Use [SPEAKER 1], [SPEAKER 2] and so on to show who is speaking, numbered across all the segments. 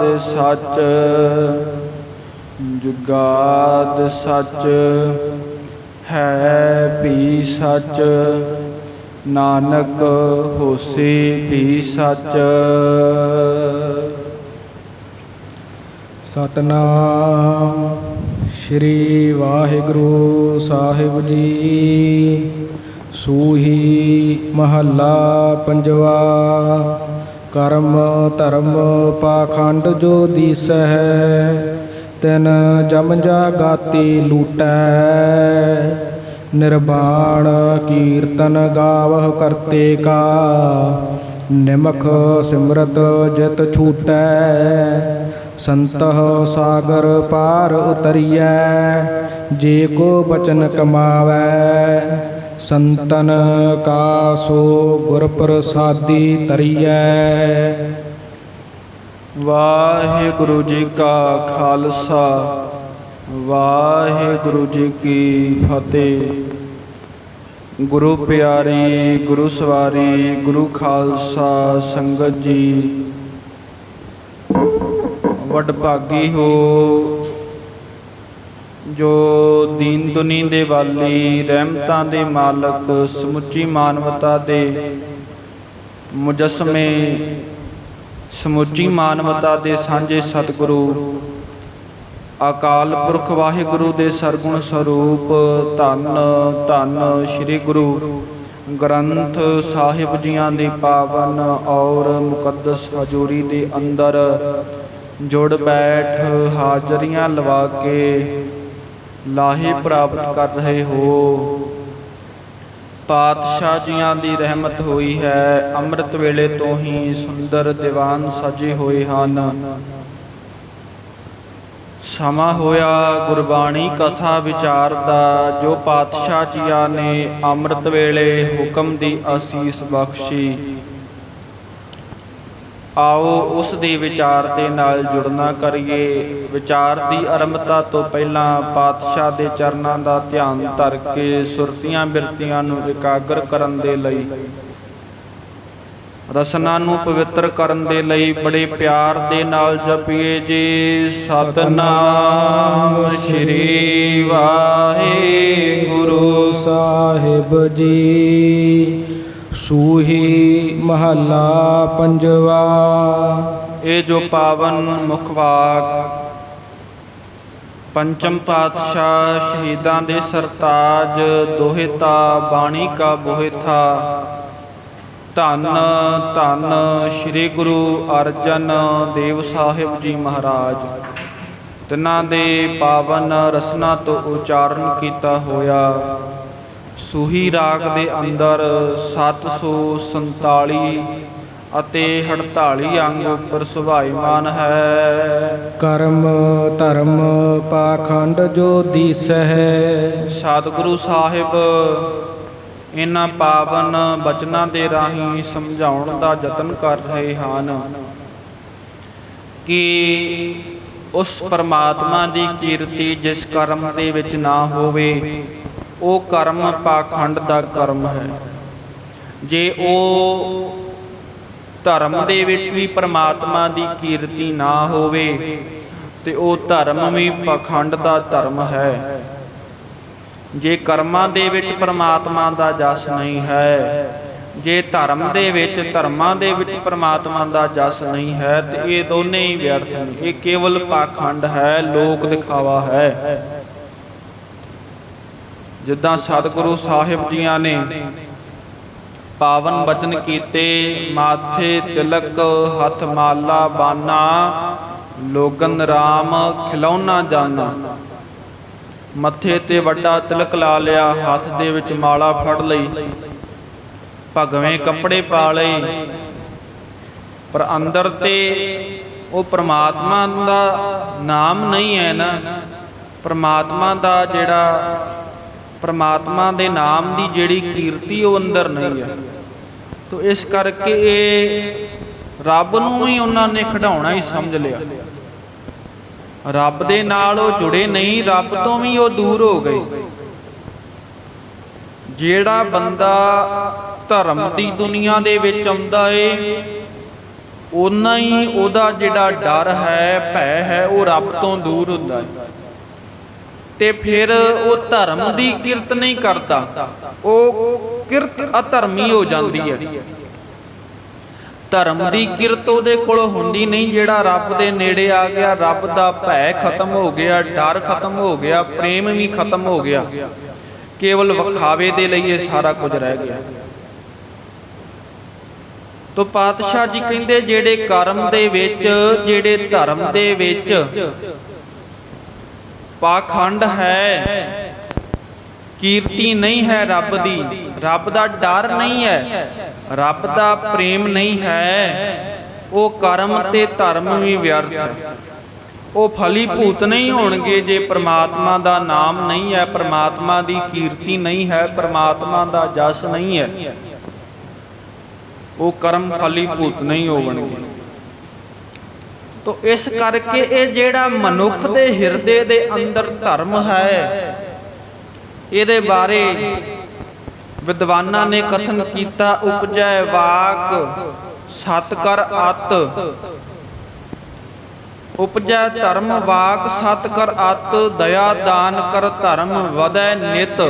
[SPEAKER 1] ਦੇ ਸੱਚ, ਜੁਗਾਦ ਸੱਚ, ਹੈ ਵੀ ਸੱਚ, ਨਾਨਕ ਹੋਸੀ ਵੀ ਸੱਚ।
[SPEAKER 2] ਸਤਨਾਮ ਸ੍ਰੀ ਵਾਹਿਗੁਰੂ ਸਾਹਿਬ ਜੀ, ਸੂਹੀ ਮਹੱਲਾ ਪੰਜਵਾ ਕਰਮ ਧਰਮ ਪਾਖੰਡ ਜੋ ਦੀਸਹਿ, ਤਿਨ ਜਮ ਜਾਗਾਤੀ ਲੂਟੈ। ਨਿਰਵਾਣ ਕੀਰਤਨ ਗਾਵਹ ਕਰਤੇ ਕਾ, ਨਿਮਖ ਸਿਮਰਤ ਜਿਤ ਛੂਟੈ। ਸੰਤਹ ਸਾਗਰ ਪਾਰ ਉਤਰੀਐ, ਜੇ ਕੋ ਬਚਨ ਕਮਾਵੈ ਸੰਤਨ ਕਾ ਸੋ ਗੁਰ ਪ੍ਰਸਾਦੀ ਤਰੀਐ
[SPEAKER 1] ਵਾਹਿਗੁਰੂ ਜੀ ਕਾ ਖਾਲਸਾ, ਵਾਹਿਗੁਰੂ ਜੀ ਕੀ ਫਤਿਹ। ਗੁਰੂ ਪਿਆਰੀ, ਗੁਰੂ ਸਵਾਰੀ, ਗੁਰੂ ਖਾਲਸਾ ਸੰਗਤ ਜੀ। ਵਡਭਾਗੀ ਹੋ ਜੋ ਦੀਨ ਦੁਨੀ ਦੇ ਵਾਲੀ, ਰਹਿਮਤਾਂ ਦੇ ਮਾਲਕ, ਸਮੁੱਚੀ ਮਾਨਵਤਾ ਦੇ ਮੁਜਸਮੇ, ਸਮੁੱਚੀ ਮਾਨਵਤਾ ਦੇ ਸਾਂਝੇ ਸਤਿਗੁਰੂ, ਅਕਾਲ ਪੁਰਖ ਵਾਹਿਗੁਰੂ ਦੇ ਸਰਗੁਣ ਸਰੂਪ, ਧੰਨ ਧੰਨ ਸ੍ਰੀ ਗੁਰੂ ਗ੍ਰੰਥ ਸਾਹਿਬ ਜੀਆਂ ਦੀ ਪਾਵਨ ਔਰ ਮੁਕੱਦਸ ਹਜ਼ੂਰੀ ਦੇ ਅੰਦਰ ਜੁੜ ਬੈਠ ਹਾਜ਼ਰੀਆਂ ਲਵਾ ਕੇ ਲਾਹੇ ਪ੍ਰਾਪਤ ਕਰ ਰਹੇ ਹੋ। ਪਾਤਸ਼ਾਹ ਜੀਆਂ ਦੀ ਰਹਿਮਤ ਹੋਈ ਹੈ। ਅੰਮ੍ਰਿਤ ਵੇਲੇ ਤੋਂ ਹੀ ਸੁੰਦਰ ਦੀਵਾਨ ਸਜੇ ਹੋਏ ਹਨ। ਸਮਾਂ ਹੋਇਆ ਗੁਰਬਾਣੀ ਕਥਾ ਵਿਚਾਰ ਦਾ ਜੋ ਪਾਤਸ਼ਾਹ ਜੀਆਂ ਨੇ ਅੰਮ੍ਰਿਤ ਵੇਲੇ ਹੁਕਮ ਦੀ ਅਸੀਸ ਬਖਸ਼ੀ। ਆਓ ਉਸ ਦੇ ਵਿਚਾਰ ਦੇ ਨਾਲ ਜੁੜਨਾ ਕਰੀਏ। ਵਿਚਾਰ ਦੀ ਆਰੰਭਤਾ ਤੋਂ ਪਹਿਲਾਂ ਪਾਤਸ਼ਾਹ ਦੇ ਚਰਨਾਂ ਦਾ ਧਿਆਨ ਧਰ ਕੇ ਸੁਰਤੀਆਂ ਬਿਰਤੀਆਂ ਨੂੰ ਇਕਾਗਰ ਕਰਨ ਦੇ ਲਈ, ਰਸਨਾ ਨੂੰ ਪਵਿੱਤਰ ਕਰਨ ਦੇ ਲਈ ਬੜੇ ਪਿਆਰ ਦੇ ਨਾਲ ਜਪੀਏ ਜੀ। ਸਤਨਾਮ ਸ੍ਰੀ ਵਾਹਿਗੁਰੂ
[SPEAKER 2] ਸਾਹਿਬ ਜੀ। ਸੂਹੀ ਮਹੱਲਾ ਪੰਜਵਾ।
[SPEAKER 1] ਇਹ ਜੋ ਪਾਵਨ ਮੁਖਵਾਕ ਪੰਚਮ ਪਾਤਸ਼ਾਹ ਸ਼ਹੀਦਾਂ ਦੇ ਸਰਤਾਜ ਦੋਹਿਤਾ ਬਾਣੀ ਕਾ ਬੋਹਿਥਾ। ਧੰਨ ਧੰਨ ਸ੍ਰੀ ਗੁਰੂ ਅਰਜਨ ਦੇਵ ਸਾਹਿਬ ਜੀ ਮਹਾਰਾਜ, ਤਿਨਾਂ ਦੇ ਪਾਵਨ ਰਸਨਾ ਤੋਂ ਉਚਾਰਨ ਕੀਤਾ ਹੋਇਆ। ਸੂਹੀ ਰਾਗ ਦੇ ਅੰਦਰ 747 ਅਤੇ 48 ਅੰਗ ਉੱਪਰ ਸੁਭਾਈਮਾਨ ਹੈ।
[SPEAKER 2] ਕਰਮ ਧਰਮ ਪਾਖੰਡ ਜੋ ਦੀਸਹਿ।
[SPEAKER 1] ਸਤਿਗੁਰੂ ਸਾਹਿਬ ਇਹਨਾਂ ਪਾਵਨ ਬਚਨਾਂ ਦੇ ਰਾਹੀਂ ਸਮਝਾਉਣ ਦਾ ਯਤਨ ਕਰ ਰਹੇ ਹਨ ਕਿ ਉਸ ਪਰਮਾਤਮਾ ਦੀ ਕੀਰਤੀ ਜਿਸ ਕਰਮ ਦੇ ਵਿੱਚ ਨਾ ਹੋਵੇ ਉਹ ਕਰਮ ਪਾਖੰਡ ਦਾ ਕਰਮ ਹੈ। ਜੇ ਉਹ ਧਰਮ ਦੇ ਵਿੱਚ ਵੀ ਪਰਮਾਤਮਾ ਦੀ ਕੀਰਤੀ ਨਾ ਹੋਵੇ, ਤੇ ਉਹ ਧਰਮ ਵੀ ਪਖੰਡ ਦਾ ਧਰਮ ਹੈ। ਜੇ ਕਰਮਾਂ ਦੇ ਵਿੱਚ ਪਰਮਾਤਮਾ ਦਾ ਜਸ ਨਹੀਂ ਹੈ, ਜੇ ਧਰਮ ਦੇ ਵਿੱਚ ਧਰਮਾਂ ਦੇ ਵਿੱਚ ਪ੍ਰਮਾਤਮਾ ਦਾ ਜਸ ਨਹੀਂ ਹੈ, ਤੇ ਇਹ ਦੋਨੇ ਹੀ ਵਿਅਰਥ ਨੇ। ਇਹ ਕੇਵਲ ਪਾਖੰਡ ਹੈ, ਲੋਕ ਦਿਖਾਵਾ ਹੈ। ਜਿੱਦਾਂ ਸਤਿਗੁਰੂ ਸਾਹਿਬ ਜੀਆਂ ਨੇ ਪਾਵਨ ਬਚਨ ਕੀਤੇ, ਮਾਥੇ ਤਿਲਕ, ਹੱਥ ਮਾਲਾ ਬਾਨਾ, ਲੋਗਨ RAM ਖਿਲੌਣਾ ਜਾਨਾ। ਮੱਥੇ ਤੇ ਵੱਡਾ ਤਿਲਕ ਲਾ ਲਿਆ, ਹੱਥ ਦੇ ਵਿੱਚ ਮਾਲਾ ਫੜ ਲਈ। ਭਗਵੇਂ ਕੱਪੜੇ ਪਾ ਲਏ। ਪਰ ਅੰਦਰ ਤੇ ਉਹ ਪ੍ਰਮਾਤਮਾ ਦਾ ਨਾਮ ਨਹੀਂ ਹੈ ਨਾ। ਪ੍ਰਮਾਤਮਾ ਦਾ ਜਿਹੜਾ ਪਰਮਾਤਮਾ ਦੇ ਨਾਮ ਦੀ ਜਿਹੜੀ ਕੀਰਤੀ ਉਹ ਅੰਦਰ ਨਹੀਂ ਹੈ। ਤੋ ਇਸ ਕਰਕੇ ਇਹ ਰੱਬ ਨੂੰ ਹੀ ਉਹਨਾਂ ਨੇ ਖਡਾਉਣਾ ਹੀ ਸਮਝ ਲਿਆ। ਰੱਬ ਦੇ ਨਾਲ ਉਹ ਜੁੜੇ ਨਹੀਂ, ਰੱਬ ਤੋਂ ਵੀ ਉਹ ਦੂਰ ਹੋ ਗਏ। ਜਿਹੜਾ ਬੰਦਾ ਧਰਮ ਦੀ ਦੁਨੀਆ ਦੇ ਵਿੱਚ ਆਉਂਦਾ ਏ ਉਨਾ ਹੀ ਉਹਦਾ ਜਿਹੜਾ ਡਰ ਹੈ, ਭੈ ਹੈ, ਉਹ ਰੱਬ ਤੋਂ ਦੂਰ ਹੁੰਦਾ ਹੈ ਤੇ ਫਿਰ ਉਹ ਧਰਮ ਦੀ ਕਿਰਤ ਨਹੀਂ ਕਰਦਾ। ਉਹ ਕਿਰਤ ਅਧਰਮੀ ਹੋ ਜਾਂਦੀ ਹੈ। ਧਰਮ ਦੀ ਕਿਰਤ ਉਹਦੇ ਕੋਲ ਹੁੰਦੀ ਨਹੀਂ, ਜਿਹੜਾ ਰੱਬ ਦੇ ਨੇੜੇ ਆ ਗਿਆ, ਰੱਬ ਦਾ ਭੈ ਖਤਮ ਹੋ ਗਿਆ, ਡਰ ਖਤਮ ਹੋ ਗਿਆ, ਪ੍ਰੇਮ ਵੀ ਖਤਮ ਹੋ ਗਿਆ। ਕੇਵਲ ਵਿਖਾਵੇ ਦੇ ਲਈ ਇਹ ਸਾਰਾ ਕੁਝ ਰਹਿ ਗਿਆ। ਤੋ ਪਾਤਸ਼ਾਹ ਜੀ ਕਹਿੰਦੇ, ਜਿਹੜੇ ਕਰਮ ਦੇ ਵਿੱਚ, ਜਿਹੜੇ ਧਰਮ ਦੇ ਵਿੱਚ ਪਾਖੰਡ ਹੈ। ਕੀਰਤੀ ਨਹੀਂ ਹੈ ਰੱਬ ਦੀ। ਰੱਬ ਦਾ ਡਰ ਨਹੀਂ ਹੈ। ਰੱਬ ਦਾ ਪ੍ਰੇਮ ਨਹੀਂ ਹੈ। ਉਹ ਕਰਮ ਤੇ ਧਰਮ ਵੀ ਵਿਅਰਥ ਹੈ। ਉਹ ਫਲੀ ਭੂਤ ਨਹੀਂ ਹੋਣਗੇ ਜੇ ਪ੍ਰਮਾਤਮਾ ਦਾ ਨਾਮ ਨਹੀਂ ਹੈ। ਪ੍ਰਮਾਤਮਾ ਦੀ ਕੀਰਤੀ ਨਹੀਂ ਹੈ। ਪ੍ਰਮਾਤਮਾ ਦਾ ਜਸ ਨਹੀਂ ਹੈ। ਉਹ ਕਰਮ ਫਲੀ ਭੂਤ ਨਹੀਂ ਹੋਣਗੇ ਤੋ ਇਸ ਕਰਕੇ ਇਹ ਜਿਹੜਾ ਮਨੁੱਖ ਦੇ ਹਿਰਦੇ ਦੇ ਅੰਦਰ ਧਰਮ ਹੈ, ਇਹਦੇ ਬਾਰੇ ਵਿਦਵਾਨਾਂ ਨੇ ਕਥਨ ਕੀਤਾ, ਉਪਜੈ ਵਾਕ ਸਤ ਕਰ ਅਤ। ਉਪਜੈ ਧਰਮ ਵਾਕ ਸਤ ਕਰ ਅਤ, ਦਇਆ ਦਾਨ ਕਰ ਧਰਮ ਵਦੈ ਨਿਤ।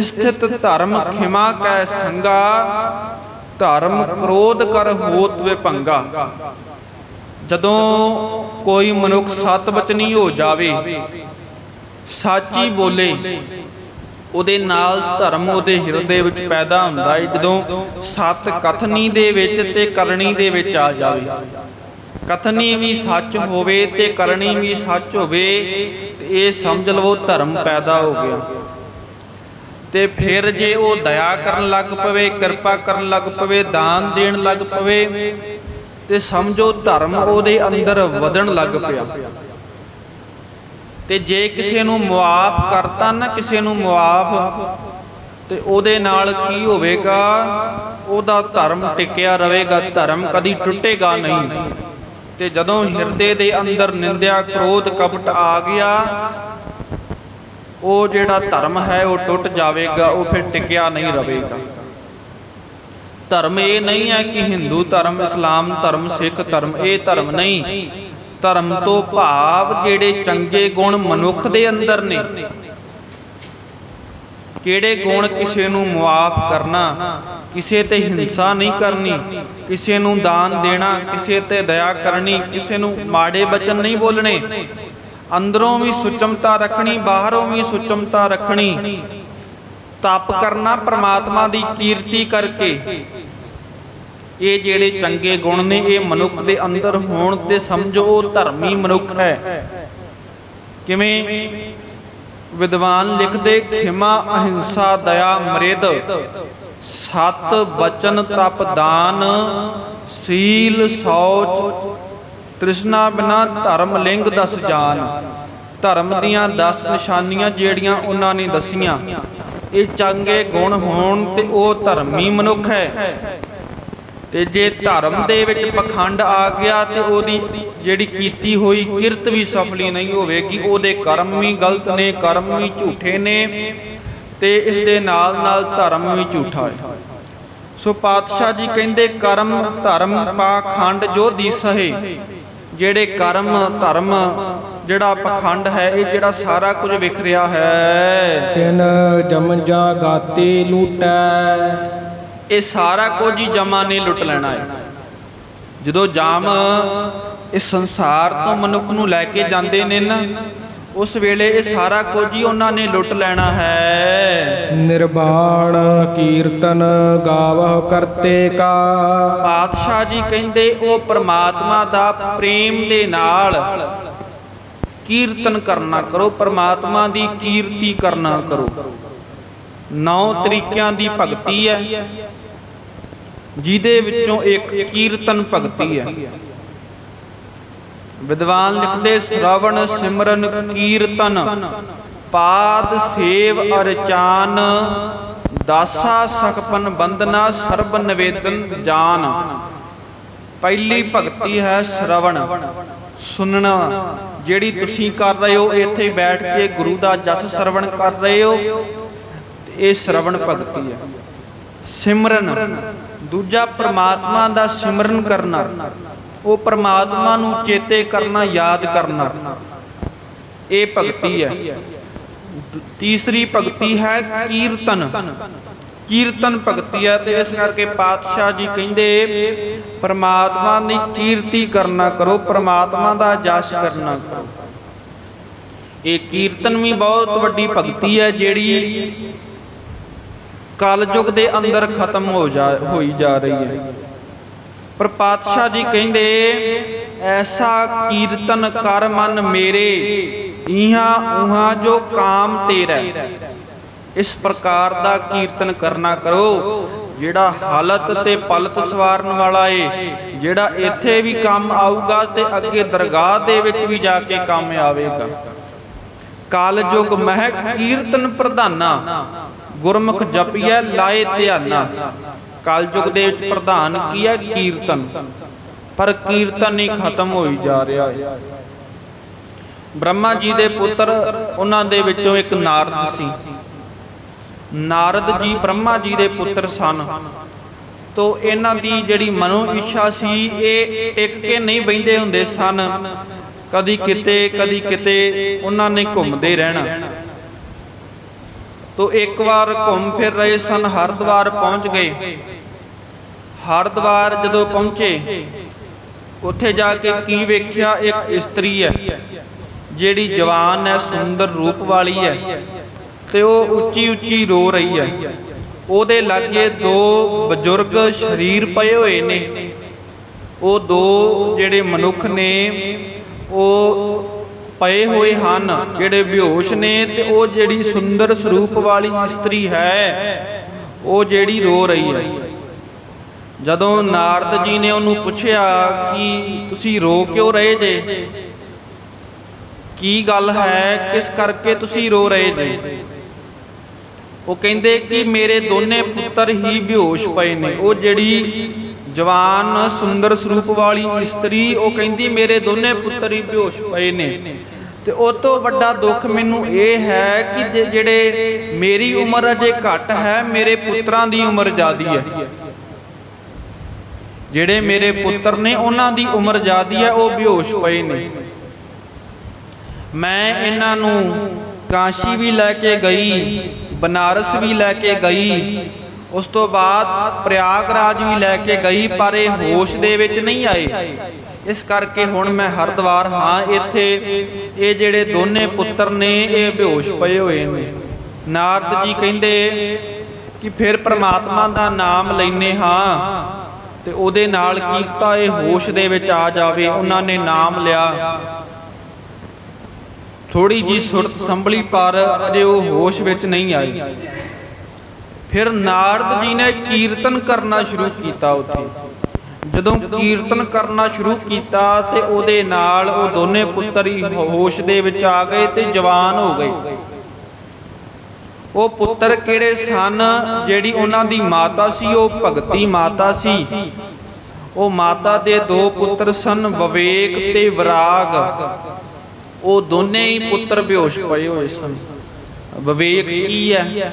[SPEAKER 1] ਸਥਿਤ ਧਰਮ ਖਿਮਾ ਕੈ ਸੰਗਾ, ਧਰਮ ਕ੍ਰੋਧ ਕਰ ਹੋਤ ਵਿਭੰਗਾ ਜਦੋਂ ਕੋਈ ਮਨੁੱਖ ਸਤ ਬਚਨੀ ਹੋ ਜਾਵੇ, ਸਾਚੀ ਬੋਲੇ, ਉਹਦੇ ਨਾਲ ਧਰਮ ਉਹਦੇ ਹਿਰਦੇ ਵਿੱਚ ਪੈਦਾ ਹੁੰਦਾ ਹੈ ਜਦੋਂ ਸਤ ਕਥਨੀ ਦੇ ਵਿੱਚ ਤੇ ਕਰਨੀ ਦੇ ਵਿੱਚ ਆ ਜਾਵੇ। ਕਥਨੀ ਵੀ ਸੱਚ ਹੋਵੇ ਤੇ ਕਰਨੀ ਵੀ ਸੱਚ ਹੋਵੇ, ਇਹ ਸਮਝ ਲਵੋ ਧਰਮ ਪੈਦਾ ਹੋ ਗਿਆ। ਤੇ ਫਿਰ ਜੇ ਉਹ ਦਇਆ ਕਰਨ ਲੱਗ ਪਵੇ, ਕਿਰਪਾ ਕਰਨ ਲੱਗ ਪਵੇ, ਦਾਨ ਦੇਣ ਲੱਗ ਪਵੇ ਤੇ ਸਮਝੋ ਧਰਮ ਉਹਦੇ ਅੰਦਰ ਵਧਣ ਲੱਗ ਪਿਆ। ਤੇ ਜੇ ਕਿਸੇ ਨੂੰ ਮੁਆਫ ਕਰਤਾ ਨਾ, ਕਿਸੇ ਨੂੰ ਮੁਆਫ, ਤੇ ਉਹਦੇ ਨਾਲ ਕੀ ਹੋਵੇਗਾ? ਉਹਦਾ ਧਰਮ ਟਿਕਿਆ ਰਹੇਗਾ, ਧਰਮ ਕਦੀ ਟੁੱਟੇਗਾ ਨਹੀਂ। ਤੇ ਜਦੋਂ ਹਿਰਦੇ ਦੇ ਅੰਦਰ ਨਿੰਦਿਆ ਕ੍ਰੋਧ ਕਪਟ ਆ ਗਿਆ, ਉਹ ਜਿਹੜਾ ਧਰਮ ਹੈ ਉਹ ਟੁੱਟ ਜਾਵੇਗਾ, ਉਹ ਫਿਰ ਟਿਕਿਆ ਨਹੀਂ ਰਹੇਗਾ। ਧਰਮ ਇਹ ਨਹੀਂ ਹੈ ਕਿ ਹਿੰਦੂ ਧਰਮ ਇਸਲਾਮ ਧਰਮ ਸਿੱਖ ਧਰਮ, ਇਹ ਧਰਮ ਨਹੀਂ। ਧਰਮ ਤੋਂ ਭਾਵ ਜਿਹੜੇ ਚੰਗੇ ਗੁਣ ਮਨੁੱਖ ਦੇ ਅੰਦਰ ਨੇ, ਕਿਹੜੇ ਗੁਣ ਕਿਸੇ ਨੂੰ ਮੁਆਫ ਕਰਨਾ, ਕਿਸੇ ਤੇ ਹਿੰਸਾ ਨਹੀਂ ਕਰਨੀ, ਕਿਸੇ ਨੂੰ ਦਾਨ ਦੇਣਾ, ਕਿਸੇ ਤੇ ਦਇਆ ਕਰਨੀ, ਕਿਸੇ ਨੂੰ ਮਾੜੇ ਬਚਨ ਨਹੀਂ ਬੋਲਣੇ। ਅੰਦਰੋਂ ਵੀ ਸੁਚਮਤਾ ਰੱਖਣੀ, ਬਾਹਰੋਂ ਵੀ ਸੁਚਮਤਾ ਰੱਖਣੀ। ਤਪ ਕਰਨਾ ਪ੍ਰਮਾਤਮਾ ਦੀ ਕੀਰਤੀ ਕਰਕੇ। ਇਹ ਜਿਹੜੇ ਚੰਗੇ ਗੁਣ ਨੇ, ਇਹ ਮਨੁੱਖ ਦੇ ਅੰਦਰ ਹੋਣ ਤੇ ਸਮਝੋ, ਉਹ ਧਰਮੀ ਮਨੁੱਖ ਹੈ। ਕਿਵੇਂ? ਵਿਦਵਾਨ ਲਿਖਦੇ, ਖਿਮਾ ਅਹਿੰਸਾ ਦਇਆ ਮਰਿਦ, ਸਤ ਬਚਨ ਤਪ ਦਾਨ, ਸੀਲ ਸੌਚ, ਤ੍ਰਿਸ਼ਨਾ ਬਿਨਾ ਧਰਮ ਲਿੰਗ ਦਸ ਜਾਨ। ਧਰਮ ਦੀਆਂ 10 ਨਿਸ਼ਾਨੀਆਂ ਜਿਹੜੀਆਂ ਉਹਨਾਂ ਨੇ ਦਸੀਆਂ। ਇਹ ਚੰਗੇ ਗੁਣ ਹੋਣ ਤੇ ਉਹ ਧਰਮੀ ਮਨੁੱਖ ਹੈ। ਤੇ ਜੇ ਧਰਮ ਦੇ ਵਿੱਚ ਪਖੰਡ ਆ ਗਿਆ ਤੇ ਉਹਦੀ ਜਿਹੜੀ ਕੀਤੀ ਹੋਈ ਕਿਰਤ ਵੀ ਸਫਲੀ ਨਹੀਂ ਹੋਵੇਗੀ, ਉਹਦੇ ਕਰਮ ਵੀ ਗਲਤ ਨੇ, ਕਰਮ ਵੀ ਝੂਠੇ ਨੇ ਤੇ ਇਸ ਦੇ ਨਾਲ ਨਾਲ ਧਰਮ ਵੀ ਝੂਠਾ ਹੈ। ਸੋ ਪਾਤਸ਼ਾਹ ਜੀ ਕਹਿੰਦੇ, ਕਰਮ, ਧਰਮ, ਪਾਖੰਡ ਜੋ ਦੀਸਹੇ ਜਿਹੜੇ ਕਰਮ, ਧਰਮ ਜਿਹੜਾ ਪਖੰਡ ਹੈ ਇਹ ਜਿਹੜਾ ਸਾਰਾ ਕੁਝ ਵਿਖਰਿਆ ਹੈ।
[SPEAKER 2] ਤਿਨ ਜਮ ਜਾ ਗਾਤੇ ਲੂਟੈ।
[SPEAKER 1] ਇਹ ਸਾਰਾ ਕੁਝ ਹੀ ਜਮਾਂ ਨੇ ਲੁੱਟ ਲੈਣਾ ਹੈ। ਜਦੋਂ ਜਾਮ ਇਸ ਸੰਸਾਰ ਤੋਂ ਮਨੁੱਖ ਨੂੰ ਲੈ ਕੇ ਜਾਂਦੇ ਨੇ ਨਾ ਉਸ ਵੇਲੇ ਇਹ ਸਾਰਾ ਕੁਝ ਹੀ ਉਹਨਾਂ ਨੇ ਲੁੱਟ ਲੈਣਾ ਹੈ।
[SPEAKER 2] ਨਿਰਵਾਣ ਕੀਰਤਨ ਗਾਵਹ ਕਰਤੇ ਕਾ।
[SPEAKER 1] ਪਾਤਸ਼ਾਹ ਜੀ ਕਹਿੰਦੇ ਉਹ ਪ੍ਰਮਾਤਮਾ ਦਾ ਪ੍ਰੇਮ ਦੇ ਨਾਲ ਕੀਰਤਨ ਕਰਨਾ ਕਰੋ, ਪ੍ਰਮਾਤਮਾ ਦੀ ਕੀਰਤੀ ਕਰਨਾ ਕਰੋ। ਨੌ ਤਰੀਕਿਆਂ ਦੀ ਭਗਤੀ ਹੈ, ਜਿਹਦੇ ਵਿੱਚੋਂ ਇੱਕ ਕੀਰਤਨ ਭਗਤੀ ਹੈ। ਵਿਦਵਾਨ ਲਿਖਦੇ, ਸ਼ਰਵਣ ਸਿਮਰਨ ਕੀਰਤਨ, ਪਾਦ ਸੇਵ ਅਰਚਾਨ, ਦਾਸਾ ਸਖਪਨ ਬੰਦਨਾ ਸਰਬ ਨਿਵੇਦਨ ਜਾਨ। ਪਹਿਲੀ ਭਗਤੀ ਹੈ ਸ਼ਰਵਣ। ਸੁਣਨਾ ਜਿਹੜੀ ਤੁਸੀਂ ਕਰ ਰਹੇ ਹੋ, ਇੱਥੇ ਬੈਠ ਕੇ ਗੁਰੂ ਦਾ ਜਸ ਸਰਵਣ ਕਰ ਰਹੇ ਹੋ। ਇਹ ਸ਼ਰਵਣ ਭਗਤੀ ਹੈ। ਸਿਮਰਨ। ਦੂਜਾ ਪ੍ਰਮਾਤਮਾ ਦਾ ਸਿਮਰਨ ਕਰਨਾ। ਉਹ ਪ੍ਰਮਾਤਮਾ ਨੂੰ ਚੇਤੇ ਕਰਨਾ, ਯਾਦ ਕਰਨਾ। ਇਹ ਭਗਤੀ ਹੈ। ਤੀਸਰੀ ਭਗਤੀ ਹੈ ਕੀਰਤਨ। ਕੀਰਤਨ ਭਗਤੀ ਹੈ ਤੇ ਇਸ ਕਰਕੇ ਪਾਤਸ਼ਾਹ ਜੀ ਕਹਿੰਦੇ, ਪ੍ਰਮਾਤਮਾ ਦੀ ਕੀਰਤੀ ਕਰਨਾ ਕਰੋ, ਪ੍ਰਮਾਤਮਾ ਦਾ ਜਸ ਕਰਨਾ ਕਰੋ। ਇਹ ਕੀਰਤਨ ਵੀ ਬਹੁਤ ਵੱਡੀ ਭਗਤੀ ਹੈ, ਜਿਹੜੀ ਕਲਯੁਗ ਦੇ ਅੰਦਰ ਖਤਮ ਹੋ ਜਾ, ਹੋਈ ਜਾ ਰਹੀ ਹੈ। ਪਰ ਪਾਤਸ਼ਾਹ ਜੀ ਕਹਿੰਦੇ, ਐਸਾ ਕੀਰਤਨ ਕਰ ਮਨ ਮੇਰੇ ਇਹਾਂ ਉਹਾਂ ਜੋ ਕਾਮ ਤੇਰਾ ਇਸ ਪ੍ਰਕਾਰ ਦਾ ਕੀਰਤਨ ਕਰਨਾ ਕਰੋ, ਜਿਹੜਾ ਹਾਲਤ ਤੇ ਪਲਤ ਸਵਾਰਨ ਵਾਲਾ ਏ, ਜਿਹੜਾ ਇੱਥੇ ਵੀ ਕੰਮ ਆਊਗਾ ਤੇ ਅੱਗੇ ਦਰਗਾਹ ਦੇ ਵਿੱਚ ਵੀ ਜਾ ਕੇ ਕੰਮ ਆਵੇਗਾ। ਕਾਲਜੁਗ ਮਹਿ ਕੀਰਤਨ ਪ੍ਰਧਾਨਾ, ਗੁਰਮੁਖ ਜਪੀਐ ਲਾਏ ਧਿਆਨਾ। ਕਾਲਯੁਗ ਦੇ ਵਿੱਚ ਪ੍ਰਧਾਨ ਕੀ ਹੈ? ਕੀਰਤਨ। ਪਰ ਕੀਰਤਨ ਹੀ ਖਤਮ ਹੋਈ ਜਾ ਰਿਹਾ ਹੈ। ਬ੍ਰਹਮਾ ਜੀ ਦੇ ਪੁੱਤਰ, ਉਹਨਾਂ ਦੇ ਵਿੱਚੋਂ ਇੱਕ ਨਾਰਦ ਸੀ। ਨਾਰਦ ਜੀ ਬ੍ਰਹਮਾ ਜੀ ਦੇ ਪੁੱਤਰ ਸਨ। ਤੋ ਇਹਨਾਂ ਦੀ ਜਿਹੜੀ ਮਨੋ ਇੱਛਾ ਸੀ, ਇਹ ਟਿਕ ਕੇ ਨਹੀਂ ਬੈੰਦੇ ਹੁੰਦੇ ਸਨ। ਕਦੀ ਕਿਤੇ ਕਦੀ ਕਿਤੇ ਉਹਨਾਂ ਨੇ ਘੁੰਮਦੇ ਰਹਿਣਾ। ਤੋ ਇੱਕ ਵਾਰ ਘੁੰਮ ਫਿਰ ਰਹੇ ਸਨ, ਹਰਿਦੁਆਰ ਪਹੁੰਚ ਗਏ। ਹਰਿਦੁਆਰ ਜਦੋਂ ਪਹੁੰਚੇ, ਉੱਥੇ ਜਾ ਕੇ ਕੀ ਵੇਖਿਆ? ਇੱਕ ਇਸਤਰੀ ਹੈ, ਜਿਹੜੀ ਜਵਾਨ ਹੈ, ਸੁੰਦਰ ਰੂਪ ਵਾਲੀ ਹੈ। ਤੇ ਉਹ ਉੱਚੀ ਉੱਚੀ ਰੋ ਰਹੀ ਹੈ ਉਹਦੇ ਲਾਗੇ ਦੋ ਬਜ਼ੁਰਗ ਸ਼ਰੀਰ ਪਏ ਹੋਏ ਨੇ। ਉਹ ਦੋ ਜਿਹੜੇ ਮਨੁੱਖ ਨੇ, ਉਹ ਪਏ ਹੋਏ ਹਨ, ਜਿਹੜੇ ਬੇਹੋਸ਼ ਨੇ ਤੇ ਉਹ ਜਿਹੜੀ ਸੁੰਦਰ ਸਰੂਪ ਵਾਲੀ ਇਸਤਰੀ ਹੈ, ਉਹ ਜਿਹੜੀ ਰੋ ਰਹੀ ਹੈ। ਜਦੋਂ ਨਾਰਦ ਜੀ ਨੇ ਉਹਨੂੰ ਪੁੱਛਿਆ ਕਿ ਤੁਸੀਂ ਰੋ ਕਿਉਂ ਰਹੇ ਜੇ? ਕੀ ਗੱਲ ਹੈ? ਕਿਸ ਕਰਕੇ ਤੁਸੀਂ ਰੋ ਰਹੇ ਜੇ? ਉਹ ਕਹਿੰਦੇ ਕਿ ਮੇਰੇ ਦੋਨੇ ਪੁੱਤਰ ਹੀ ਬੇਹੋਸ਼ ਪਏ ਨੇ। ਉਹ ਜਿਹੜੀ ਜਵਾਨ ਸੁੰਦਰ ਸਰੂਪ ਵਾਲੀ ਇਸਤਰੀ, ਉਹ ਕਹਿੰਦੀ ਮੇਰੇ ਦੋਨੇ ਪੁੱਤਰ ਹੀ ਬੇਹੋਸ਼ ਪਏ ਨੇ। ਤੇ ਉਹ ਤੋਂ ਵੱਡਾ ਦੁੱਖ ਮੈਨੂੰ ਇਹ ਹੈ ਕਿ ਜਿਹੜੇ ਮੇਰੀ ਉਮਰ ਅਜੇ ਘੱਟ ਹੈ, ਮੇਰੇ ਪੁੱਤਰਾਂ ਦੀ ਉਮਰ ਜ਼ਿਆਦੀ ਹੈ। ਜਿਹੜੇ ਮੇਰੇ ਪੁੱਤਰ ਨੇ, ਉਹਨਾਂ ਦੀ ਉਮਰ ਜ਼ਿਆਦੀ ਹੈ, ਉਹ ਬੇਹੋਸ਼ ਪਏ ਨੇ। ਮੈਂ ਇਹਨਾਂ ਨੂੰ ਕਾਸ਼ੀ ਵੀ ਲੈ ਕੇ ਗਈ। ਬਨਾਰਸ ਵੀ ਲੈ ਕੇ ਗਈ। ਉਸ ਤੋਂ ਬਾਅਦ ਪ੍ਰਯਾਗਰਾਜ ਵੀ ਲੈ ਕੇ ਗਈ, ਪਰ ਇਹ ਹੋਸ਼ ਦੇ ਵਿੱਚ ਨਹੀਂ ਆਏ। ਇਸ ਕਰਕੇ ਹੁਣ ਮੈਂ ਹਰਦੁਆਰ, ਹਾਂ, ਇੱਥੇ ਇਹ ਜਿਹੜੇ ਦੋਨੇ ਪੁੱਤਰ ਨੇ, ਇਹ ਬੇਹੋਸ਼ ਪਏ ਹੋਏ ਨੇ। ਨਾਰਦ ਜੀ ਕਹਿੰਦੇ ਕਿ ਫਿਰ ਪ੍ਰਮਾਤਮਾ ਦਾ ਨਾਮ ਲੈਨੇ ਹਾਂ, ਤੇ ਉਹਦੇ ਨਾਲ ਕੀਤਾ ਇਹ ਹੋਸ਼ ਦੇ ਵਿੱਚ ਆ ਜਾਵੇ, ਉਹਨਾਂ ਨੇ ਨਾਮ ਲਿਆ। ਥੋੜੀ ਜੀ ਸੁਰਤ ਸੰਭਲੀ ਪਰ ਅਜੇ ਉਹ ਹੋਸ਼ ਵਿੱਚ ਨਹੀਂ ਆਈ। ਫਿਰ ਨਾਰਦ ਜੀ ਨੇ ਕੀਰਤਨ ਕਰਨਾ ਸ਼ੁਰੂ ਕੀਤਾ ਉੱਥੇ। ਜਦੋਂ ਕੀਰਤਨ ਕਰਨਾ ਸ਼ੁਰੂ ਕੀਤਾ ਤੇ ਉਹਦੇ ਨਾਲ ਉਹ ਦੋਨੇ ਪੁੱਤਰ ਹੀ, ਹੋਸ਼ ਦੇ ਵਿੱਚ ਆ ਗਏ ਤੇ ਜਵਾਨ ਹੋ ਗਏ। ਉਹ ਪੁੱਤਰ ਕਿਹੜੇ ਸਨ? ਜਿਹੜੀ ਉਹਨਾਂ ਦੀ ਮਾਤਾ ਸੀ, ਉਹ ਭਗਤੀ ਮਾਤਾ ਸੀ। ਉਹ ਮਾਤਾ ਦੇ ਦੋ ਪੁੱਤਰ ਸਨ, ਵਿਵੇਕ ਤੇ ਵਿਰਾਗ। ਉਹ ਦੋਨੇ ਹੀ ਪੁੱਤਰ ਬੇਹੋਸ਼ ਪਏ ਹੋਏ ਸਨ। ਵਿਵੇਕ ਕੀ ਹੈ?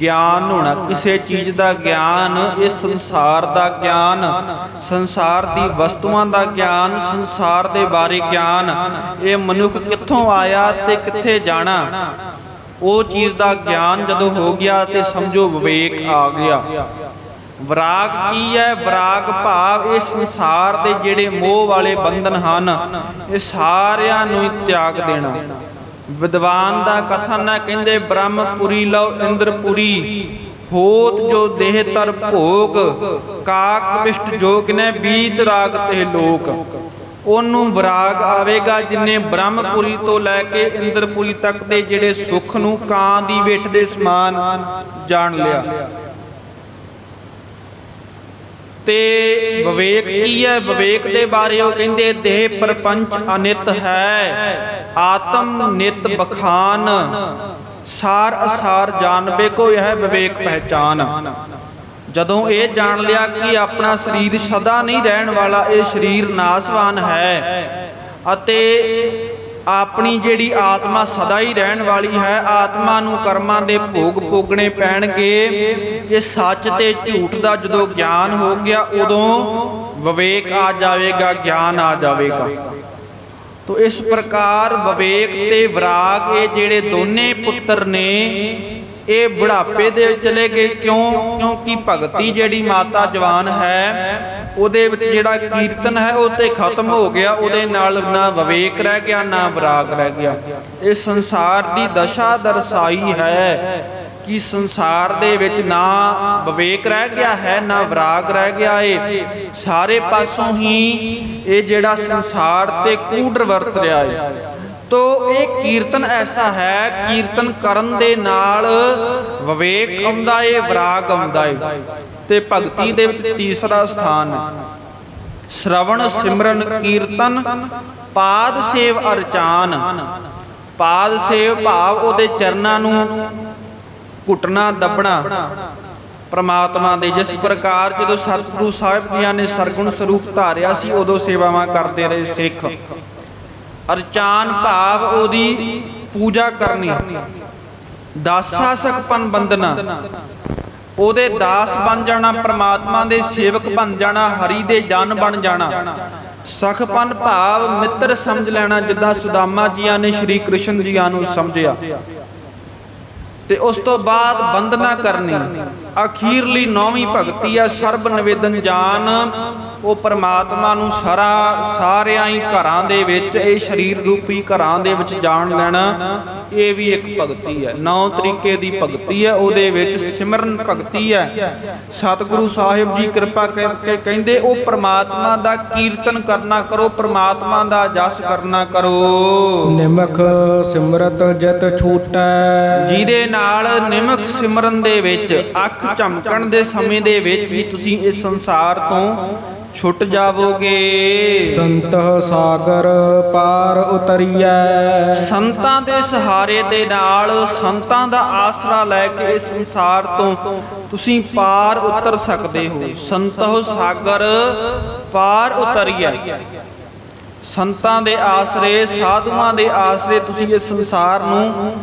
[SPEAKER 1] ਗਿਆਨ ਹੋਣਾ, ਕਿਸੇ ਚੀਜ਼ ਦਾ ਗਿਆਨ ਇਸ ਸੰਸਾਰ ਦਾ ਗਿਆਨ, ਸੰਸਾਰ ਦੀ ਵਸਤੂਆਂ ਦਾ ਗਿਆਨ, ਸੰਸਾਰ ਦੇ ਬਾਰੇ ਗਿਆਨ, ਇਹ ਮਨੁੱਖ ਕਿੱਥੋਂ ਆਇਆ ਤੇ ਕਿੱਥੇ ਜਾਣਾ? ਉਹ ਚੀਜ਼ ਦਾ ਗਿਆਨ ਜਦੋਂ ਹੋ ਗਿਆ ਤੇ ਸਮਝੋ ਵਿਵੇਕ ਆ ਗਿਆ। ਵਿਰਾਗ ਕੀ ਹੈ? ਵਿਰਾਗ ਭਾਵ ਇਹ ਸੰਸਾਰ ਦੇ ਜਿਹੜੇ ਮੋਹ ਵਾਲੇ ਬੰਧਨ ਹਨ, ਇਹ ਸਾਰਿਆਂ ਨੂੰ ਤਿਆਗ ਦੇਣਾ। ਵਿਦਵਾਨ ਦਾ ਕਥਨ ਹੈ, ਕਹਿੰਦੇ, ਬ੍ਰਹਮਪੁਰੀ ਲਓ ਇੰਦਰਪੁਰੀ, ਹੋਤ ਜੋ ਦੇਹ ਤਰ ਭੋਗ, ਕਾਕ ਵਿਸ਼ਟ ਜੋਗ ਨੇ ਬੀਤ ਰਾਗ ਤੇ ਲੋਕ। ਉਹਨੂੰ ਵਿਰਾਗ ਆਵੇਗਾ ਜਿਨੇ ਬ੍ਰਹਮਪੁਰੀ ਤੋਂ ਲੈ ਕੇ ਇੰਦਰਪੁਰੀ ਤੱਕ ਦੇ ਜਿਹੜੇ ਸੁੱਖ ਨੂੰ ਕਾਂ ਦੀ ਵਿੱਠ ਦੇ ਸਮਾਨ ਜਾਣ ਲਿਆ। ਤੇ ਵਿਵੇਕ ਕੀ ਹੈ? ਵਿਵੇਕ ਦੇ ਬਾਰੇ ਉਹ ਕਹਿੰਦੇ ਦੇਹ ਪਰਪੰਚ ਅਨਿਤ ਹੈ ਆਤਮ ਨਿਤ ਬਖਾਨ ਸਾਰ ਅਸਾਰ ਜਾਣਬੇ ਕੋ ਇਹ ਵਿਵੇਕ ਪਹਿਚਾਨ। ਜਦੋਂ ਇਹ ਜਾਣ ਲਿਆ ਕਿ ਆਪਣਾ ਸਰੀਰ ਸਦਾ ਨਹੀਂ ਰਹਿਣ ਵਾਲਾ ਇਹ ਸਰੀਰ ਨਾਸਵਾਨ ਹੈ ਅਤੇ ਆਪਣੀ ਜਿਹੜੀ ਆਤਮਾ ਸਦਾ ਹੀ ਰਹਿਣ ਵਾਲੀ ਹੈ, ਆਤਮਾ ਨੂੰ ਕਰਮਾਂ ਦੇ ਭੋਗ ਭੋਗਣੇ ਪੈਣਗੇ। ਇਹ ਸੱਚ ਤੇ ਝੂਠ ਦਾ ਜਦੋਂ ਗਿਆਨ ਹੋ ਗਿਆ, ਉਦੋਂ ਵਿਵੇਕ ਆ ਜਾਵੇਗਾ, ਗਿਆਨ ਆ ਜਾਵੇਗਾ। ਤੋ ਇਸ ਪ੍ਰਕਾਰ ਵਿਵੇਕ ਤੇ ਵਿਰਾਗ ਇਹ ਜਿਹੜੇ ਦੋਨੇ ਪੁੱਤਰ ਨੇ ਇਹ ਬੁਢਾਪੇ ਦੇ ਵਿੱਚ ਚਲੇ ਗਏ। ਕਿਉਂ? ਕਿਉਂਕਿ ਭਗਤੀ ਜਿਹੜੀ ਮਾਤਾ ਜਵਾਨ ਹੈ, ਉਹਦੇ ਵਿੱਚ ਜਿਹੜਾ ਕੀਰਤਨ ਹੈ, ਉਹ ਤੇ ਖਤਮ ਹੋ ਗਿਆ। ਉਹਦੇ ਨਾਲ ਨਾ ਵਿਵੇਕ ਰਹਿ ਗਿਆ, ਨਾ ਵਿਰਾਗ ਰਹਿ ਗਿਆ। ਇਹ ਸੰਸਾਰ ਦੀ ਦਸ਼ਾ ਦਰਸਾਈ ਹੈ ਕਿ ਸੰਸਾਰ ਦੇ ਵਿੱਚ ਨਾ ਵਿਵੇਕ ਰਹਿ ਗਿਆ ਹੈ, ਨਾ ਵਿਰਾਗ ਰਹਿ ਗਿਆ ਏ। ਸਾਰੇ ਪਾਸੋਂ ਹੀ ਇਹ ਜਿਹੜਾ ਸੰਸਾਰ ਤੇ ਕੂੜ ਵਰਤ ਰਿਹਾ ਏ। ਤੋ ਇਹ ਕੀਰਤਨ ਐਸਾ ਹੈ, ਕੀਰਤਨ ਕਰਨ ਦੇ ਨਾਲ ਵਿਵੇਕ ਆਉਂਦਾ ਏ, ਵਿਰਾਗ ਆਉਂਦਾ ਏ। ਤੇ ਭਗਤੀ ਦੇ ਵਿੱਚ ਤੀਸਰਾ ਸਥਾਨ ਹੈ। ਸ਼ਰਵਣ ਸਿਮਰਨ ਕੀਰਤਨ, ਪਾਦ ਸੇਵ ਅਰਚਾਨ। ਪਾਦ ਸੇਵ ਭਾਵ ਉਹਦੇ ਚਰਨਾਂ ਨੂੰ ਘੁੱਟਣਾ, ਦੱਬਣਾ। ਪ੍ਰਮਾਤਮਾ ਦੇ ਜਿਸ ਪ੍ਰਕਾਰ ਜਦੋਂ ਸਤਿਗੁਰੂ ਸਾਹਿਬ ਜੀਆਂ ਨੇ ਸਰਗੁਣ ਸਰੂਪ ਧਾਰਿਆ ਸੀ, ਉਦੋਂ ਸੇਵਾਵਾਂ ਕਰਦੇ ਰਹੇ ਸਿੱਖ। ਅਰਚਾਨ ਭਾਵ ਉਹਦੀ ਪੂਜਾ ਕਰਨੀ। ਦਾਸਾ ਸਕਪਨ ਬੰਦਨਾ ਉਹਦੇ ਦਾਸ ਬਣ ਜਾਣਾ, ਪ੍ਰਮਾਤਮਾ ਦੇ ਸੇਵਕ ਬਣ ਜਾਣਾ, ਹਰੀ ਦੇ ਜਨ ਬਣ ਜਾਣਾ। ਸਖਪਨ ਭਾਵ ਮਿੱਤਰ ਸਮਝ ਲੈਣਾ, ਜਿੱਦਾਂ ਸੁਦਾਮਾ ਜੀਆਂ ਨੇ ਸ਼੍ਰੀ ਕ੍ਰਿਸ਼ਨ ਜੀਆਂ ਨੂੰ ਸਮਝਿਆ। ਤੇ ਉਸ ਤੋਂ ਬਾਅਦ ਬੰਦਨਾ ਕਰਨੀ। ਅਖੀਰਲੀ ਨੌਵੀਂ ਭਗਤੀ ਆ, ਸਰਬ ਨਿਵੇਦਨ ਜਾਨ ਉਹ ਪਰਮਾਤਮਾ ਨੂੰ ਸਾਰਾ ਸਾਰਿਆਂ ਹੀ ਘਰਾਂ ਦੇ ਵਿੱਚ ਇਹ ਸਰੀਰ ਰੂਪੀ ਘਰਾਂ ਦੇ ਵਿੱਚ ਜਾਣ ਲੈਣਾ ਇਹ ਵੀ ਇੱਕ ਭਗਤੀ ਹੈ। ਨੌ ਤਰੀਕੇ ਦੀ ਭਗਤੀ ਹੈ ਉਹਦੇ ਵਿੱਚ ਸਿਮਰਨ ਭਗਤੀ ਹੈ। ਸਤਿਗੁਰੂ ਸਾਹਿਬ ਜੀ ਕਿਰਪਾ ਕਰਕੇ ਕਹਿੰਦੇ ਉਹ ਪ੍ਰਮਾਤਮਾ ਦਾ ਕੀਰਤਨ ਕਰਨਾ ਕਰੋ ਪ੍ਰਮਾਤਮਾ ਦਾ ਜਸ ਕਰਨਾ ਕਰੋ।
[SPEAKER 2] ਨਿਮਖ ਸਿਮਰਤ ਜਤ ਛੂਟੈ।
[SPEAKER 1] ਜਿਹਦੇ ਨਾਲ ਨਿਮਕ ਸਿਮਰਨ ਦੇ ਵਿੱਚ ਅੱਖ ਝਮਕਣ ਦੇ ਸਮੇਂ ਦੇ ਵਿੱਚ ਹੀ ਤੁਸੀਂ ਇਸ ਸੰਸਾਰ ਤੋਂ ਛੁੱਟ ਜਾਵੋਗੇ।
[SPEAKER 2] ਸੰਤਹ ਸਾਗਰ ਪਾਰ ਉਤਰੀਐ।
[SPEAKER 1] ਸੰਤਾਂ ਦੇ ਸਹਾਰੇ ਦੇ ਨਾਲ ਸੰਤਾਂ ਦਾ ਆਸਰਾ ਲੈ ਕੇ ਇਸ ਸੰਸਾਰ ਤੋਂ ਤੁਸੀਂ ਪਾਰ ਉਤਰ ਸਕਦੇ ਹੋ। ਸੰਤੋ ਸਾਗਰ ਪਾਰ ਉਤਰੀਐ। ਸੰਤਾਂ ਦੇ ਆਸਰੇ ਸਾਧੂਆਂ ਦੇ ਆਸਰੇ ਤੁਸੀਂ ਇਸ ਸੰਸਾਰ ਨੂੰ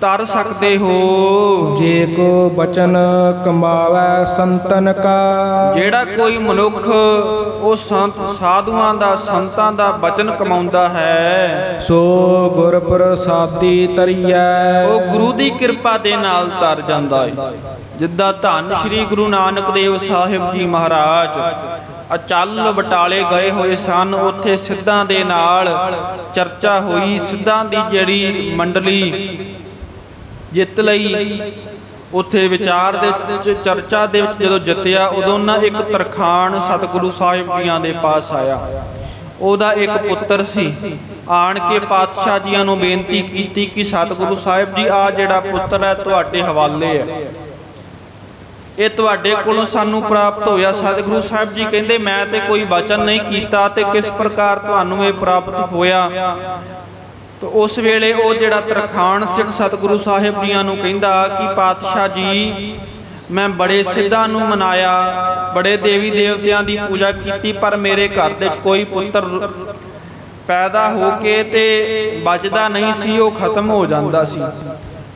[SPEAKER 1] ਤਰ ਸਕਦੇ ਹੋ।
[SPEAKER 2] ਜੇ ਕੋ ਬਚਨ ਕਮਾਵੈ ਸੰਤਨ ਕਾ।
[SPEAKER 1] ਜਿਹੜਾ ਕੋਈ ਮਨੁੱਖ ਉਹ ਸੰਤ ਸਾਧੂਆਂ ਦਾ ਸੰਤਾਂ ਦਾ ਬਚਨ ਕਮਾਉਂਦਾ ਹੈ
[SPEAKER 2] ਸੋ ਗੁਰ ਪ੍ਰਸਾਦੀ ਤਰੀਐ।
[SPEAKER 1] ਉਹ ਗੁਰੂ ਦੀ ਕਿਰਪਾ ਦੇ ਨਾਲ ਤਰ ਜਾਂਦਾ ਹੈ ਜਿੱਦਾਂ ਧੰਨ ਸ੍ਰੀ ਗੁਰੂ ਨਾਨਕ ਦੇਵ ਸਾਹਿਬ ਜੀ ਮਹਾਰਾਜ ਅਚਲ ਬਟਾਲੇ ਗਏ ਹੋਏ ਸਨ ਉੱਥੇ ਸਿੱਧਾਂ ਦੇ ਨਾਲ ਚਰਚਾ ਹੋਈ। ਸਿੱਧਾਂ ਦੀ ਜਿਹੜੀ ਮੰਡਲੀ ਜਿੱਤ ਲਈ। ਉੱਥੇ ਵਿਚਾਰ ਦੇ ਵਿੱਚ, ਚਰਚਾ ਦੇ ਵਿੱਚ ਜਦੋਂ ਜਿੱਤਿਆ, ਉਦੋਂ ਨਾ ਇੱਕ ਤਰਖਾਣ ਸਤਿਗੁਰੂ ਸਾਹਿਬ ਜੀਆਂ ਦੇ ਪਾਸ ਆਇਆ। ਉਹਦਾ ਇੱਕ ਪੁੱਤਰ ਸੀ। ਆਣ ਕੇ ਪਾਤਸ਼ਾਹ ਜੀਆਂ ਨੂੰ ਬੇਨਤੀ ਕੀਤੀ ਕਿ ਸਤਿਗੁਰੂ ਸਾਹਿਬ ਜੀ ਆ ਜਿਹੜਾ ਪੁੱਤਰ ਹੈ, ਤੁਹਾਡੇ ਹਵਾਲੇ ਹੈ। ਇਹ ਤੁਹਾਡੇ ਕੋਲੋਂ ਸਾਨੂੰ ਪ੍ਰਾਪਤ ਹੋਇਆ। ਸਤਿਗੁਰੂ ਸਾਹਿਬ ਜੀ ਕਹਿੰਦੇ, ਮੈਂ ਤੇ ਕੋਈ ਵਚਨ ਨਹੀਂ ਕੀਤਾ ਤੇ ਕਿਸ ਪ੍ਰਕਾਰ ਤੁਹਾਨੂੰ ਇਹ ਪ੍ਰਾਪਤ ਹੋਇਆ? ਤੋ ਉਸ ਵੇਲੇ ਉਹ ਜਿਹੜਾ ਤਰਖਾਣ ਸਿੱਖ ਸਤਿਗੁਰੂ ਸਾਹਿਬ ਜੀਆਂ ਨੂੰ ਕਹਿੰਦਾ ਕਿ ਪਾਤਸ਼ਾਹ ਜੀ, ਮੈਂ ਬੜੇ ਸਿੱਧਾਂ ਨੂੰ ਮਨਾਇਆ, ਬੜੇ ਦੇਵੀ ਦੇਵਤਿਆਂ ਦੀ ਪੂਜਾ ਕੀਤੀ, ਪਰ ਮੇਰੇ ਘਰ ਦੇ ਵਿੱਚ ਕੋਈ ਪੁੱਤਰ ਪੈਦਾ ਹੋ ਕੇ ਤੇ ਬਚਦਾ ਨਹੀਂ ਸੀ, ਉਹ ਖਤਮ ਹੋ ਜਾਂਦਾ ਸੀ।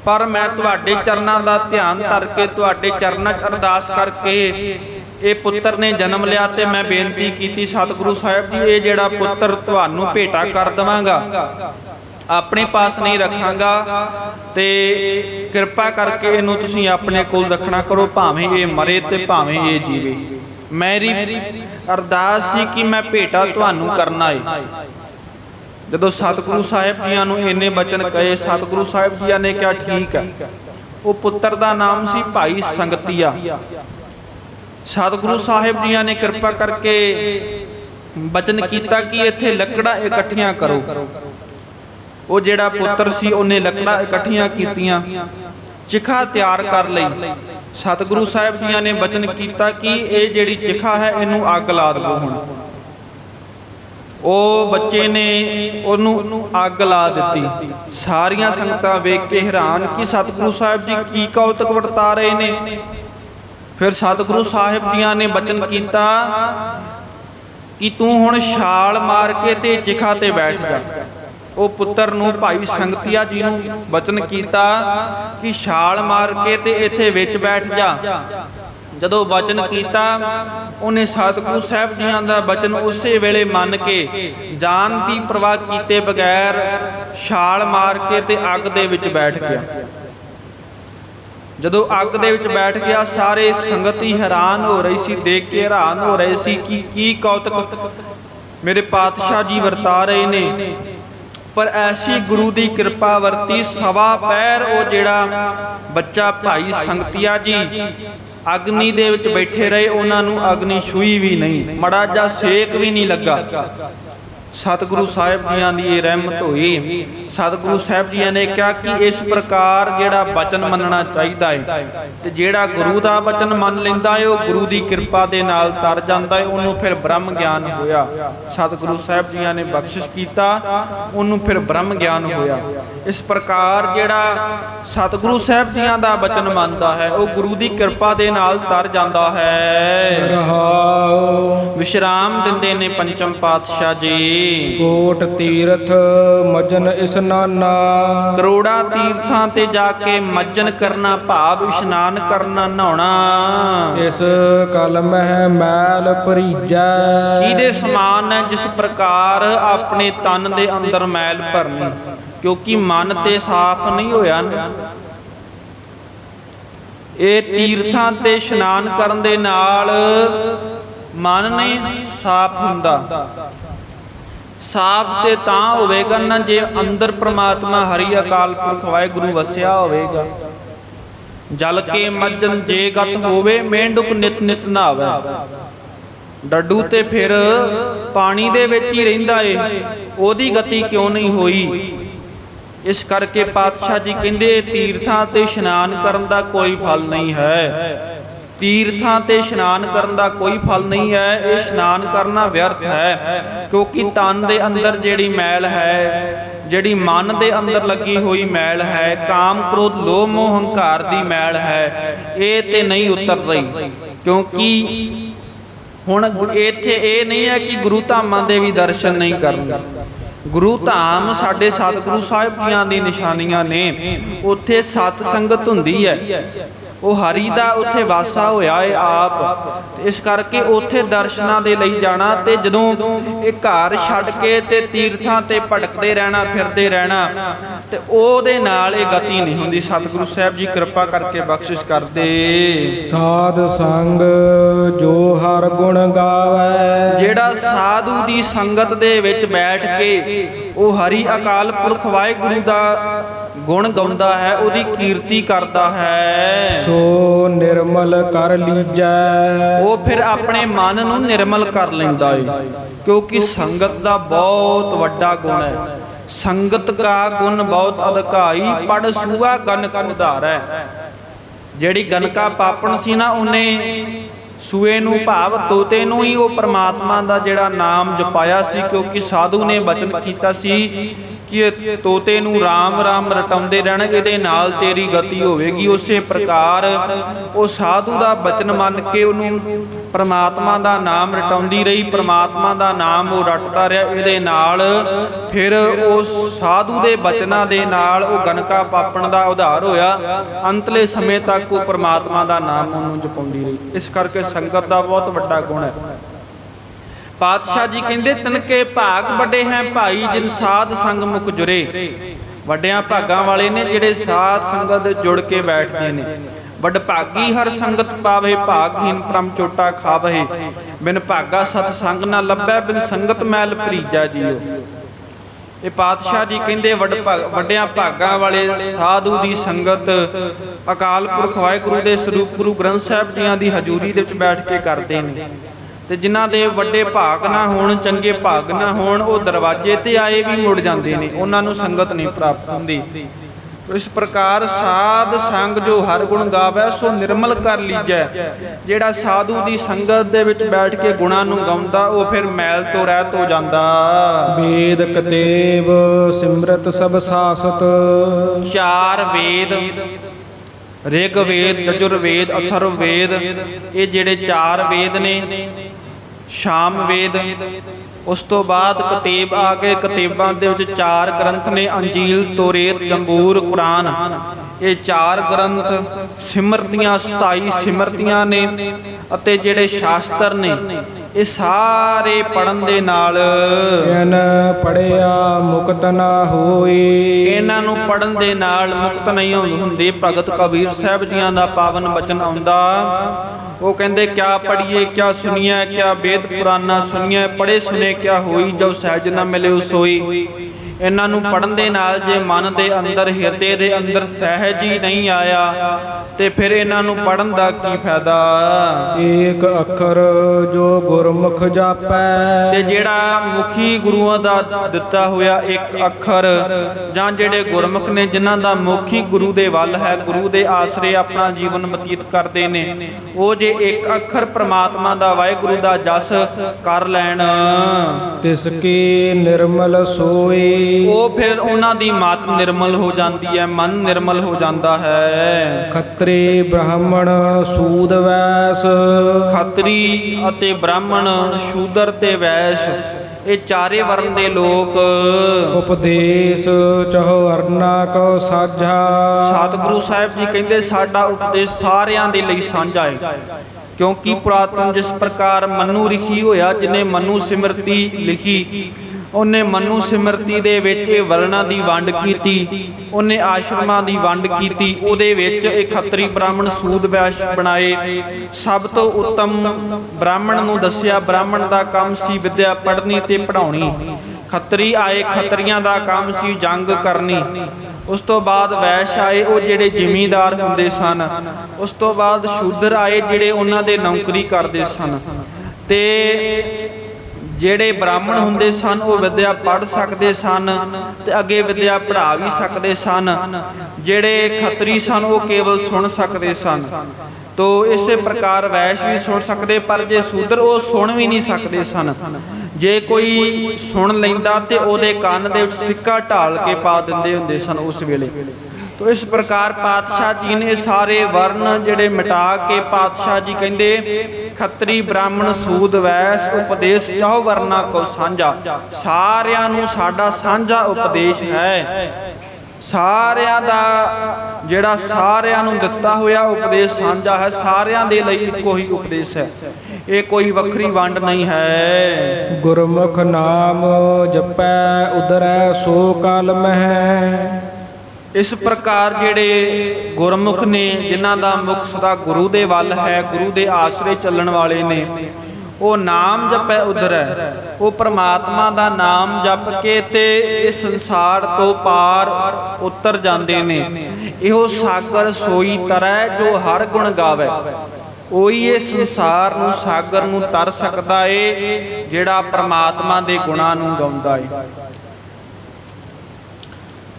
[SPEAKER 1] ਪਰ ਮੈਂ ਤੁਹਾਡੇ ਚਰਨਾਂ ਦਾ ਧਿਆਨ ਧਰ ਕੇ, ਤੁਹਾਡੇ ਚਰਨਾਂ 'ਚ ਅਰਦਾਸ ਕਰਕੇ ਇਹ ਪੁੱਤਰ ਨੇ ਜਨਮ ਲਿਆ ਤੇ ਮੈਂ ਬੇਨਤੀ ਕੀਤੀ, ਸਤਿਗੁਰੂ ਸਾਹਿਬ ਜੀ, ਇਹ ਜਿਹੜਾ ਪੁੱਤਰ ਤੁਹਾਨੂੰ ਭੇਟਾ ਕਰ ਦਵਾਂਗਾ। ਆਪਣੇ ਪਾਸ ਨਹੀਂ ਰੱਖਾਂਗਾ ਤੇ ਕਿਰਪਾ ਕਰਕੇ ਇਹਨੂੰ ਤੁਸੀਂ ਆਪਣੇ ਕੋਲ ਰੱਖਣਾ ਕਰੋ, ਭਾਵੇਂ ਇਹ ਮਰੇ ਤੇ ਭਾਵੇਂ ਇਹ ਜੀਵੇ। ਮੇਰੀ ਅਰਦਾਸ ਸੀ ਕਿ ਮੈਂ ਭੇਟਾ ਤੁਹਾਨੂੰ ਕਰਨਾ ਏ ਜਦੋਂ ਸਤਿਗੁਰੂ ਸਾਹਿਬ ਜੀਆਂ ਨੂੰ ਇੰਨੇ ਬਚਨ ਕਹੇ, ਸਤਿਗੁਰੂ ਸਾਹਿਬ ਜੀਆਂ ਨੇ ਕਿਹਾ, ਠੀਕ ਹੈ। ਉਹ ਪੁੱਤਰ ਦਾ ਨਾਮ ਸੀ ਭਾਈ ਸੰਗਤੀਆ। ਸਤਿਗੁਰੂ ਸਾਹਿਬ ਜੀਆਂ ਨੇ ਕਿਰਪਾ ਕਰਕੇ ਬਚਨ ਕੀਤਾ ਕਿ ਇੱਥੇ ਲੱਕੜਾਂ ਇਕੱਠੀਆਂ ਕਰੋ। ਉਹ ਜਿਹੜਾ ਪੁੱਤਰ ਸੀ, ਉਹਨੇ ਲੱਕੜਾਂ ਇਕੱਠੀਆਂ ਕੀਤੀਆਂ, ਚਿਖਾ ਤਿਆਰ ਕਰ ਲਈ। ਸਤਿਗੁਰੂ ਸਾਹਿਬ ਜੀਆਂ ਨੇ ਬਚਨ ਕੀਤਾ ਕਿ ਇਹ ਜਿਹੜੀ ਚਿਖਾ ਹੈ, ਇਹਨੂੰ ਅੱਗ ਲਾ ਦਿਓ ਹੁਣ। ਉਹ ਬੱਚੇ ਨੇ ਉਹਨੂੰ ਅੱਗ ਲਾ ਦਿੱਤੀ। ਸਾਰੀਆਂ ਸੰਗਤਾਂ ਵੇਖ ਕੇ ਹੈਰਾਨ ਕਿ ਸਤਿਗੁਰੂ ਸਾਹਿਬ ਜੀ ਕੀ ਕੌਤਕ ਵਰਤਾ ਰਹੇ ਨੇ। ਫਿਰ ਸਤਿਗੁਰੂ ਸਾਹਿਬ ਜੀਆਂ ਨੇ ਬਚਨ ਕੀਤਾ ਕਿ ਤੂੰ ਹੁਣ ਛਾਲ ਮਾਰ ਕੇ ਤੇ ਚਿਖਾ ਤੇ ਬੈਠ ਜਾ। ਉਹ ਪੁੱਤਰ ਨੂੰ ਭਾਈ ਸੰਗਤੀਆ ਜੀ ਨੂੰ ਬਚਨ ਕੀਤਾ ਕਿ ਛਾਲ ਮਾਰ ਕੇ ਤੇ ਇੱਥੇ ਵਿੱਚ ਬੈਠ ਜਾ। ਜਦੋਂ ਬਚਨ ਕੀਤਾ, ਉਹਨੇ ਸਤਿਗੁਰੂ ਸਾਹਿਬ ਜੀਆਂ ਦਾ ਬਚਨ ਉਸੇ ਵੇਲੇ ਮੰਨ ਕੇ ਜਾਨ ਦੀ ਪ੍ਰਵਾਹ ਕੀਤੇ ਬਗੈਰ ਛਾਲ ਮਾਰ ਕੇ ਤੇ ਅੱਗ ਦੇ ਵਿੱਚ ਬੈਠ ਗਿਆ। ਜਦੋਂ ਅੱਗ ਦੇ ਵਿੱਚ ਬੈਠ ਗਿਆ, ਸਾਰੇ ਸੰਗਤ ਹੀ ਹੈਰਾਨ ਹੋ ਰਹੀ ਸੀ, ਦੇਖ ਕੇ ਹੈਰਾਨ ਹੋ ਰਹੇ ਸੀ ਕਿ ਕੀ ਕੌਤਕ ਮੇਰੇ ਪਾਤਸ਼ਾਹ ਜੀ ਵਰਤਾ ਰਹੇ ਨੇ। ਪਰ ਐਸੀ ਗੁਰੂ ਦੀ ਕਿਰਪਾ ਵਰਤੀ ਸਵਾ ਪੈਰ ਉਹ ਜਿਹੜਾ ਬੱਚਾ ਭਾਈ ਸੰਗਤੀਆ ਜੀ ਅਗਨੀ ਦੇ ਵਿੱਚ ਬੈਠੇ ਰਹੇ, ਉਹਨਾਂ ਨੂੰ ਅਗਨੀ ਛੂਈ ਵੀ ਨਹੀਂ, ਮੜਾ ਜਾਂ ਸੇਕ ਵੀ ਨਹੀਂ ਲੱਗਾ। ਸਤਿਗੁਰੂ ਸਾਹਿਬ ਜੀਆਂ ਦੀ ਇਹ ਰਹਿਮਤ ਹੋਈ। ਸਤਿਗੁਰੂ ਸਾਹਿਬ ਜੀਆਂ ਨੇ ਕਿਹਾ ਕਿ ਇਸ ਪ੍ਰਕਾਰ ਜਿਹੜਾ ਬਚਨ ਮੰਨਣਾ ਚਾਹੀਦਾ ਹੈ ਤੇ ਜਿਹੜਾ ਗੁਰੂ ਦਾ ਬਚਨ ਮੰਨ ਲੈਂਦਾ ਹੈ ਉਹ ਗੁਰੂ ਦੀ ਕਿਰਪਾ ਦੇ ਨਾਲ ਤਰ ਜਾਂਦਾ ਹੈ ਉਹਨੂੰ ਫਿਰ ਬ੍ਰਹਮ ਗਿਆਨ ਹੋਇਆ। ਸਤਿਗੁਰੂ ਸਾਹਿਬ ਜੀਆਂ ਨੇ ਬਖਸ਼ਿਸ਼ ਕੀਤਾ ਉਹਨੂੰ ਫਿਰ ਬ੍ਰਹਮ ਗਿਆਨ ਹੋਇਆ। ਇਸ ਪ੍ਰਕਾਰ ਜਿਹੜਾ ਸਤਿਗੁਰੂ ਸਾਹਿਬ ਜੀਆਂ ਦਾ ਬਚਨ ਮੰਨਦਾ ਹੈ ਉਹ ਗੁਰੂ ਦੀ ਕਿਰਪਾ ਦੇ ਨਾਲ ਤਰ ਜਾਂਦਾ ਹੈ।
[SPEAKER 2] ਰਹਾਉ
[SPEAKER 1] ਵਿਸ਼ਰਾਮ ਦਿੰਦੇ ਨੇ ਪੰਚਮ ਪਾਤਸ਼ਾਹ ਜੀ।
[SPEAKER 2] ਕੋਟ ਤੀਰਥ ਮਜਨ ਇਸਨਾਨਾ
[SPEAKER 1] ਕਰੋੜਾ ਤੀਰਥਾਂ ਤੇ ਜਾ ਕੇ ਮੱਜਨ ਕਰਨਾ ਭਾਵ ਇਸ਼ਨਾਨ ਕਰਨਾ ਨਹਾਉਣਾ।
[SPEAKER 2] ਇਸ ਕਲ ਮਹਿ ਮੈਲ ਭਰੀਜੈ।
[SPEAKER 1] ਕਿਹਦੇ ਸਮਾਨ ਹੈ ਜਿਸ ਪ੍ਰਕਾਰ ਆਪਣੇ ਤਨ ਦੇ ਅੰਦਰ ਮੈਲ ਭਰਨੀ ਕਿਉਂਕਿ ਮਨ ਤੇ ਸਾਫ਼ ਨਹੀਂ ਹੋਇਆ ਨਾ। ਇਹ ਤੀਰਥਾਂ ਤੇ ਇਸ਼ਨਾਨ ਕਰਨ ਦੇ ਨਾਲ ਮਨ ਨਹੀਂ ਸਾਫ਼ ਹੁੰਦਾ। ਸਾਫ਼ ਤੇ ਤਾਂ ਹੋਵੇਗਾ ਨਾ ਜੇ ਅੰਦਰ ਪ੍ਰਮਾਤਮਾ ਹਰੀ ਅਕਾਲ ਪੁਰਖ ਵਾਹਿਗੁਰੂ ਵਸਿਆ ਹੋਵੇਗਾ। ਜਲ ਕੇ ਮੱਜਨ ਜੇ ਗਤ ਹੋਵੇ, ਮੇਂਢੁਕ ਨਿਤ ਨਿਤ ਨਹਾਵੇ। ਡੱਡੂ ਤੇ ਫਿਰ ਪਾਣੀ ਦੇ ਵਿੱਚ ਹੀ ਰਹਿੰਦਾ ਏ, ਉਹਦੀ ਗਤੀ ਕਿਉਂ ਨਹੀਂ ਹੋਈ? ਇਸ ਕਰਕੇ ਪਾਤਸ਼ਾਹ ਜੀ ਕਹਿੰਦੇ ਤੀਰਥਾਂ ਤੇ ਇਸ਼ਨਾਨ ਕਰਨ ਦਾ ਕੋਈ ਫਲ ਨਹੀਂ ਹੈ। ਤੀਰਥਾਂ ਤੇ ਇਸ਼ਨਾਨ ਕਰਨ ਦਾ ਕੋਈ ਫਲ ਨਹੀਂ ਹੈ, ਇਹ ਇਸ਼ਨਾਨ ਕਰਨਾ ਵਿਅਰਥ ਹੈ, ਕਿਉਂਕਿ ਤਨ ਦੇ ਅੰਦਰ ਜਿਹੜੀ ਮੈਲ ਹੈ, ਜਿਹੜੀ ਮਨ ਦੇ ਅੰਦਰ ਲੱਗੀ ਹੋਈ ਮੈਲ ਹੈ, ਕਾਮ ਕ੍ਰੋਧ, ਲੋਭ, ਮੋਹ, ਹੰਕਾਰ ਦੀ ਮੈਲ ਹੈ, ਇਹ ਤੇ ਨਹੀਂ ਉਤਰ ਰਹੀ, ਕਿਉਂਕਿ ਹੁਣ ਇੱਥੇ ਇਹ ਨਹੀਂ ਹੈ ਕਿ ਗੁਰੂ ਧਾਮਾਂ ਦੇ ਵੀ ਦਰਸ਼ਨ ਨਹੀਂ ਕਰਨੇ। ਗੁਰੂ ਧਾਮ ਸਾਡੇ ਸਤਿਗੁਰੂ ਸਾਹਿਬ ਜੀਆਂ ਦੀ ਨਿਸ਼ਾਨੀਆਂ ਨੇ, ਉੱਥੇ ਸਤ ਸੰਗਤ ਹੁੰਦੀ ਹੈ। ਉਹ ਹਰੀ ਦਾ ਉੱਥੇ ਵਾਸਾ ਹੋਇਆ ਏ ਆਪ। ਇਸ ਕਰਕੇ ਉੱਥੇ ਦਰਸ਼ਨਾਂ ਦੇ ਲਈ ਜਾਣਾ ਤੇ ਜਦੋਂ ਇਹ ਘਰ ਛੱਡ ਕੇ ਤੇ ਤੀਰਥਾਂ ਤੇ ਭਟਕਦੇ ਰਹਿਣਾ ਫਿਰਦੇ ਰਹਿਣਾ ਤੇ ਉਹਦੇ ਨਾਲ ਇਹ ਗਤੀ ਨਹੀਂ ਹੁੰਦੀ। ਸਤਿਗੁਰੂ ਸਾਹਿਬ ਜੀ ਕਿਰਪਾ ਕਰਕੇ ਬਖਸ਼ਿਸ਼ ਕਰਦੇ।
[SPEAKER 2] ਸਾਧ ਸੰਗ ਜੋ ਹਰ ਗੁਣ ਗਾਵੇ।
[SPEAKER 1] ਜਿਹੜਾ ਸਾਧੂ ਦੀ ਸੰਗਤ ਦੇ ਵਿੱਚ ਬੈਠ ਕੇ ਉਹ ਹਰੀ ਅਕਾਲ ਪੁਰਖ ਵਾਹਿਗੁਰੂ ਦਾ ਗੁਣ ਗਾਉਂਦਾ ਹੈ ਉਹਦੀ ਕੀਰਤੀ ਕਰਦਾ ਹੈ।
[SPEAKER 2] ਸੋ ਨਿਰਮਲ ਕਰ ਲੀਜੈ।
[SPEAKER 1] ਉਹ ਫਿਰ ਆਪਣੇ ਮਨ ਨੂੰ ਨਿਰਮਲ ਕਰ ਲੈਂਦਾ ਏ, ਕਿਉਂਕਿ ਸੰਗਤ ਦਾ ਬਹੁਤ ਵੱਡਾ ਗੁਣ ਹੈ। ਸੰਗਤ ਕਾ ਗੁਣ ਬਹੁਤ ਅਧਿਕਾਈ, ਪੜ ਸੂਆ ਗਨਕ ਉਧਾਰੈ। ਜਿਹੜੀ ਗਨਕਾ ਪਾਪਣ ਸੀ ਨਾ, ਉਹਨੇ ਸੂਏ ਨੂੰ ਭਾਵ ਤੋਤੇ ਨੂੰ ਹੀ ਉਹ ਪ੍ਰਮਾਤਮਾ ਦਾ ਜਿਹੜਾ ਨਾਮ ਜਪਾਇਆ ਸੀ, ਕਿਉਂਕਿ ਸਾਧੂ ਨੇ ਬਚਨ ਕੀਤਾ ਸੀ ਕਿ ਤੋਤੇ ਨੂੰ ਰਾਮ ਰਾਮ ਰਟਾਉਂਦੇ ਰਹਿਣ ਇਹਦੇ ਨਾਲ ਤੇਰੀ ਗਤੀ ਹੋਵੇਗੀ। ਉਸੇ ਪ੍ਰਕਾਰ ਉਹ ਸਾਧੂ ਦਾ ਬਚਨ ਮੰਨ ਕੇ ਉਹਨੂੰ ਪ੍ਰਮਾਤਮਾ ਦਾ ਨਾਮ ਰਟਾਉਂਦੀ ਰਹੀ। ਪ੍ਰਮਾਤਮਾ ਦਾ ਨਾਮ ਉਹ ਰਟਦਾ ਰਿਹਾ। ਇਹਦੇ ਨਾਲ ਫਿਰ ਉਸ ਸਾਧੂ ਦੇ ਬਚਨਾਂ ਦੇ ਨਾਲ ਉਹ ਗਨਕਾ ਪਾਪਣ ਦਾ ਉਧਾਰ ਹੋਇਆ। ਅੰਤਲੇ ਸਮੇਂ ਤੱਕ ਉਹ ਪ੍ਰਮਾਤਮਾ ਦਾ ਨਾਮ ਉਹਨੂੰ ਜਪਾਉਂਦੀ ਰਹੀ। ਇਸ ਕਰਕੇ ਸੰਗਤ ਦਾ ਬਹੁਤ ਵੱਡਾ ਗੁਣ ਹੈ। ਪਾਤਸ਼ਾਹ ਜੀ ਕਹਿੰਦੇ, ਤਨਕੇ ਭਾਗ ਵੱਡੇ ਹੈ ਭਾਈ ਜਿਨ ਸਾਧ ਸੰਗ ਮੁਖ ਜੁਰੇ। ਵੱਡਿਆਂ ਭਾਗਾਂ ਵਾਲੇ ਨੇ ਜਿਹੜੇ ਸਾਧ ਸੰਗਤ ਦੇ ਜੁੜ ਕੇ ਬੈਠਦੇ ਨੇ। ਵੱਡ ਭਾਗੀ ਹਰ ਸੰਗਤ ਪਾਵੇ, ਭਾਗਹੀਨ ਪ੍ਰਮ ਚੋਟਾ ਖਾਵਹਿ ਬਿਨ ਭਾਗਾ ਸਤ ਸੰਗ ਨਾ ਲੱਭੈ, ਬਿਨ ਸੰਗਤ ਮੈਲ ਭਰੀਜਾ ਜੀਓ। ਇਹ ਪਾਤਸ਼ਾਹ ਜੀ ਕਹਿੰਦੇ, ਵੱਡ ਵੱਡਿਆਂ ਭਾਗਾਂ ਵਾਲੇ ਸਾਧੂ ਦੀ ਸੰਗਤ ਅਕਾਲ ਪੁਰਖ ਵਾਹਿਗੁਰੂ ਦੇ ਸਰੂਪ ਗੁਰੂ ਗ੍ਰੰਥ ਸਾਹਿਬ ਜੀਆਂ ਦੀ ਹਜ਼ੂਰੀ ਦੇ ਵਿੱਚ ਬੈਠ ਕੇ ਕਰਦੇ ਨੇ। ਤੇ ਜਿਨ੍ਹਾਂ ਦੇ ਵੱਡੇ ਭਾਗ ਨਾ ਹੋਣ ਚੰਗੇ ਭਾਗ ਨਾ ਹੋਣ ਉਹ ਦਰਵਾਜ਼ੇ ਤੇ ਆਏ ਵੀ ਮੁੜ ਜਾਂਦੇ ਨੇ। ਉਹਨਾਂ ਨੂੰ ਸੰਗਤ ਨਹੀਂ ਪ੍ਰਾਪਤ ਹੁੰਦੀ। ਇਸ ਪ੍ਰਕਾਰ ਸਾਧ ਸੰਗ ਜੋ ਹਰ ਗੁਣ ਗਾਵੇ ਸੋ ਨਿਰਮਲ ਕਰ ਲੀਜੈ। ਜਿਹੜਾ ਸਾਧੂ ਦੀ ਸੰਗਤ ਦੇ ਵਿੱਚ ਬੈਠ ਕੇ ਗੁਣਾਂ ਨੂੰ ਗਾਉਂਦਾ ਉਹ ਫਿਰ ਮੈਲ ਤੋਂ ਰਹਿਤ ਹੋ ਜਾਂਦਾ।
[SPEAKER 2] ਵੇਦ ਕਤੇਬ ਸਿਮਰਤ ਸਭ ਸਾਸਤ।
[SPEAKER 1] ਚਾਰ ਵੇਦ ਰਿਗ ਵੇਦ ਯਜੁਰ ਵੇਦ ਅਥਰਵ ਵੇਦ ਇਹ ਜਿਹੜੇ ਚਾਰ ਵੇਦ ਨੇ ਸ਼ਾਮ ਵੇਦ। ਉਸ ਤੋਂ ਬਾਅਦ ਕਤੇਬ ਆ ਗਏ ਕਤੇਬਾਂ ਦੇ ਵਿੱਚ ਚਾਰ ਗ੍ਰੰਥ ਨੇ, ਅੰਜੀਲ, ਤੋਰੇਤ ਜੰਬੂਰ ਕੁਰਾਨ। ਇਹ ਚਾਰ ਗ੍ਰੰਥ ਸਿਮਰਤੀਆਂ 27 ਸਿਮਰਤੀਆਂ ਨੇ ਅਤੇ ਜਿਹੜੇ ਸ਼ਾਸਤਰ ਨੇ ਇਹ ਸਾਰੇ ਪੜਨ ਦੇ ਨਾਲ
[SPEAKER 2] ਜਨ ਪੜਿਆ ਮੁਕਤ ਨਾ ਹੋਈ।
[SPEAKER 1] ਇਹਨਾਂ ਨੂੰ ਪੜਨ ਦੇ ਨਾਲ ਮੁਕਤ ਨਹੀਂ ਹੁੰਦੇ। ਭਗਤ ਕਬੀਰ ਸਾਹਿਬ ਜੀਆਂ ਦਾ ਪਾਵਨ ਬਚਨ ਆਉਂਦਾ। ਉਹ ਕਹਿੰਦੇ ਕਿਆ ਪੜੀਏ ਕਿਆ ਸੁਣੀਏ ਕਿਆ ਵੇਦ ਪੁਰਾਨਾ ਸੁਣੀਏ ਪੜੇ ਸੁਨੇ ਕਿਆ ਹੋਈ ਜੋ ਸਹਿਜ ਨਾ ਮਿਲੇ ਸੋਈ। ਇਹਨਾਂ ਨੂੰ ਪੜਨ ਦੇ ਨਾਲ ਜੇ ਮਨ ਦੇ ਅੰਦਰ ਹਿਰਦੇ ਦੇ ਅੰਦਰ ਸਹਿਜ ਹੀ ਨਹੀਂ ਆਇਆ ਤੇ ਫਿਰ ਇਹਨਾਂ ਨੂੰ ਪੜਨ ਦਾ ਕੀ ਫਾਇਦਾ?
[SPEAKER 2] ਏਕ ਅੱਖਰ ਜੋ ਗੁਰਮੁਖ ਜਾਪੈ।
[SPEAKER 1] ਤੇ ਜਿਹੜਾ ਮੁਖੀ ਗੁਰੂਆਂ ਦਾ ਦਿੱਤਾ ਹੋਇਆ ਇੱਕ ਅੱਖਰ ਜਾਂ ਜਿਹੜੇ ਗੁਰਮੁਖ ਨੇ ਜਿਨ੍ਹਾਂ ਦਾ ਮੁਖੀ ਗੁਰੂ ਦੇ ਵੱਲ ਹੈ ਗੁਰੂ ਦੇ ਆਸਰੇ ਆਪਣਾ ਜੀਵਨ ਬਤੀਤ ਕਰਦੇ ਨੇ ਉਹ ਜੇ ਇੱਕ ਅੱਖਰ ਪ੍ਰਮਾਤਮਾ ਦਾ ਵਾਹਿਗੁਰੂ ਦਾ ਜਸ ਕਰ ਲੈਣ।
[SPEAKER 2] ਤਿਸ ਕੀ ਨਿਰਮਲ ਸੋਈ
[SPEAKER 1] ਉਹ ਫਿਰ ਉਹਨਾਂ ਦੀ ਮਾਤ ਨਿਰਮਲ ਹੋ ਜਾਂਦੀ ਹੈ ਮਨ ਨਿਰਮਲ ਹੋ ਜਾਂਦਾ ਹੈ।
[SPEAKER 2] ਖੱਤਰੀ ਬ੍ਰਾਹਮਣ ਸੂਦ ਵੈਸ।
[SPEAKER 1] ਖੱਤਰੀ ਅਤੇ ਬ੍ਰਾਹਮਣ ਸ਼ੂਦਰ ਤੇ ਵੈਸ਼ ਇਹ ਚਾਰੇ ਵਰਨ ਦੇ ਲੋਕ।
[SPEAKER 2] ਉਪਦੇਸ਼ ਚਹੁ ਵਰਨਾ ਕੋ ਸਾਝਾ।
[SPEAKER 1] ਸਤਿਗੁਰੂ ਸਾਹਿਬ ਜੀ ਕਹਿੰਦੇ ਸਾਡਾ ਉਪਦੇਸ਼ ਸਾਰਿਆਂ ਦੇ ਲਈ ਸਾਂਝਾ ਹੈ ਕਿਉਂਕਿ ਪੁਰਾਤਨ ਜਿਸ ਪ੍ਰਕਾਰ ਮਨੂ ਲਿਖੀ ਹੋਇਆ ਜਿਨੇ ਮਨੂ ਸਿਮਰਤੀ ਲਿਖੀ ਉਹਨੇ ਮਨੂ ਸਿਮਰਤੀ ਦੇ ਵਿੱਚ ਇਹ ਵਰਣਾ ਦੀ ਵੰਡ ਕੀਤੀ, ਉਹਨੇ ਆਸ਼ਰਮਾਂ ਦੀ ਵੰਡ ਕੀਤੀ, ਉਹਦੇ ਵਿੱਚ ਇਹ ਖੱਤਰੀ ਬ੍ਰਾਹਮਣ ਸੂਦ ਵੈਸ਼ ਬਣਾਏ। ਸਭ ਤੋਂ ਉੱਤਮ ਬ੍ਰਾਹਮਣ ਨੂੰ ਦੱਸਿਆ, ਬ੍ਰਾਹਮਣ ਦਾ ਕੰਮ ਸੀ ਵਿਦਿਆ ਪੜ੍ਹਨੀ ਤੇ ਪੜ੍ਹਾਉਣੀ। ਖੱਤਰੀ ਆਏ, ਖੱਤਰੀਆਂ ਦਾ ਕੰਮ ਸੀ ਜੰਗ ਕਰਨੀ। ਉਸ ਤੋਂ ਬਾਅਦ ਵੈਸ਼ ਆਏ, ਉਹ ਜਿਹੜੇ ਜ਼ਿਮੀਂਦਾਰ ਹੁੰਦੇ ਸਨ। ਉਸ ਤੋਂ ਬਾਅਦ ਸ਼ੂਦਰ ਆਏ, ਜਿਹੜੇ ਉਹਨਾਂ ਦੇ ਨੌਕਰੀ ਕਰਦੇ ਸਨ। ਤੇ ਜਿਹੜੇ ਬ੍ਰਾਹਮਣ ਹੁੰਦੇ ਸਨ, ਉਹ ਵਿਦਿਆ ਪੜ੍ਹ ਸਕਦੇ ਸਨ ਤੇ ਅੱਗੇ ਵਿਦਿਆ ਪੜ੍ਹਾ ਵੀ ਸਕਦੇ ਸਨ। ਜਿਹੜੇ ਖੱਤਰੀ ਸਨ, ਉਹ ਕੇਵਲ ਸੁਣ ਸਕਦੇ ਸਨ। ਤੋ ਇਸੇ ਪ੍ਰਕਾਰ ਵੈਸ਼ ਵੀ ਸੁਣ ਸਕਦੇ, ਪਰ ਜੇ ਸ਼ੂਦਰ, ਉਹ ਸੁਣ ਵੀ ਨਹੀਂ ਸਕਦੇ ਸਨ। ਜੇ ਕੋਈ ਸੁਣ ਲੈਂਦਾ ਤੇ ਉਹਦੇ ਕੰਨ ਦੇ ਵਿੱਚ ਸਿੱਕਾ ਢਾਲ ਕੇ ਪਾ ਦਿੰਦੇ ਹੁੰਦੇ ਸਨ ਉਸ ਵੇਲੇ। ਤੋ ਇਸ ਪ੍ਰਕਾਰ ਪਾਤਸ਼ਾਹ ਜੀ ਨੇ ਸਾਰੇ ਵਰਨ ਜਿਹੜੇ ਮਿਟਾ ਕੇ ਪਾਤਸ਼ਾਹ ਜੀ ਕਹਿੰਦੇ, ਖੱਤਰੀ ਬ੍ਰਾਹਮਣ ਸੂਦ ਵੈਸ ਉਪਦੇਸ਼ ਚਾਹ ਵਰਨਾ ਕੋ ਸਾਂਝਾ। ਸਾਰਿਆਂ ਨੂੰ ਸਾਡਾ ਸਾਂਝਾ ਉਪਦੇਸ਼ ਹੈ। ਸਾਰਿਆਂ ਦਾ ਜਿਹੜਾ ਸਾਰਿਆਂ ਨੂੰ ਦਿੱਤਾ ਹੋਇਆ ਉਪਦੇਸ਼ ਸਾਂਝਾ ਹੈ, ਸਾਰਿਆਂ ਦੇ ਲਈ ਇੱਕੋ ਹੀ ਉਪਦੇਸ਼ ਹੈ। ਇਹ ਕੋਈ ਵੱਖਰੀ ਵੰਡ ਨਹੀਂ ਹੈ।
[SPEAKER 2] ਗੁਰਮੁਖ ਨਾਮ ਜਪੈ, ਉਦਰੈ ਸੋ ਕਲ ਮਹਿ।
[SPEAKER 1] ਇਸ ਪ੍ਰਕਾਰ ਜਿਹੜੇ ਗੁਰਮੁਖ ਨੇ, ਜਿਨ੍ਹਾਂ ਦਾ ਮੁਖ ਸਦਾ ਗੁਰੂ ਦੇ ਵੱਲ ਹੈ, ਗੁਰੂ ਦੇ ਆਸਰੇ ਚੱਲਣ ਵਾਲੇ ਨੇ, ਉਹ ਨਾਮ ਜਪੈ ਉਧਰੈ, ਉਹ ਪ੍ਰਮਾਤਮਾ ਦਾ ਨਾਮ ਜਪ ਕੇ ਤੇ ਇਸ ਸੰਸਾਰ ਤੋਂ ਪਾਰ ਉਤਰ ਜਾਂਦੇ ਨੇ। ਇਹੋ ਸਾਗਰ ਸੋਈ ਤਰੈ ਜੋ ਹਰ ਗੁਣ ਗਾਵੇ। ਉਹੀ ਇਹ ਸੰਸਾਰ ਨੂੰ, ਸਾਗਰ ਨੂੰ ਤਰ ਸਕਦਾ ਏ, ਜਿਹੜਾ ਪ੍ਰਮਾਤਮਾ ਦੇ ਗੁਣਾਂ ਨੂੰ ਗਾਉਂਦਾ ਏ।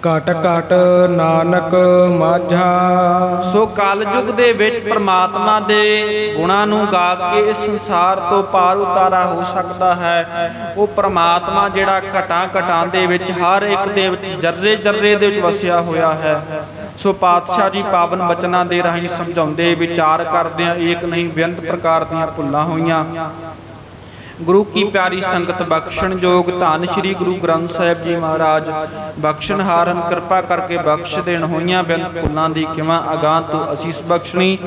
[SPEAKER 2] ਘਟ ਘਟ ਨਾਨਕ ਮਾਝਾ।
[SPEAKER 1] ਸੋ ਕਲਯੁਗ ਦੇ ਵਿੱਚ ਪ੍ਰਮਾਤਮਾ ਦੇ ਗੁਣਾਂ ਨੂੰ ਗਾ ਕੇ ਇਸ ਸੰਸਾਰ ਤੋਂ ਪਾਰ ਉਤਾਰਾ ਹੋ ਸਕਦਾ ਹੈ। ਉਹ ਪ੍ਰਮਾਤਮਾ ਜਿਹੜਾ ਘਟਾਂ ਘਟਾਂ ਦੇ ਵਿੱਚ ਹਰ ਇੱਕ ਦੇ ਵਿੱਚ ਜਰਰੇ ਜਰਰੇ ਦੇ ਵਿੱਚ ਵਸਿਆ ਹੋਇਆ ਹੈ। ਸੋ ਪਾਤਸ਼ਾਹ ਜੀ ਪਾਵਨ ਬਚਨਾਂ ਦੇ ਰਾਹੀਂ ਸਮਝਾਉਂਦੇ, ਵਿਚਾਰ ਕਰਦਿਆਂ ਏਕ ਨਹੀਂ ਬੇਅੰਤ ਪ੍ਰਕਾਰ ਦੀਆਂ ਭੁੱਲਾਂ ਹੋਈਆਂ। ਗੁਰੂ ਕੀ ਪਿਆਰੀ ਸੰਗਤ ਬਖਸ਼ਣ ਜੋਗ ਧੰਨ ਸ਼੍ਰੀ ਗੁਰੂ ਗ੍ਰੰਥ ਸਾਹਿਬ ਜੀ ਮਹਾਰਾਜ। ਬਖਸ਼ਣਹਾਰ ਹਨ ਕਿਰਪਾ ਕਰਕੇ ਬਖਸ਼ ਦੇਣ ਹੋਈਆਂ ਬੇਅੰਤ ਭੁੱਲਾਂ ਦੀ ਕਿਵਾਂ ਅਗਾਹ ਤੋਂ ਅਸੀਸ ਬਖਸ਼ਣੀ।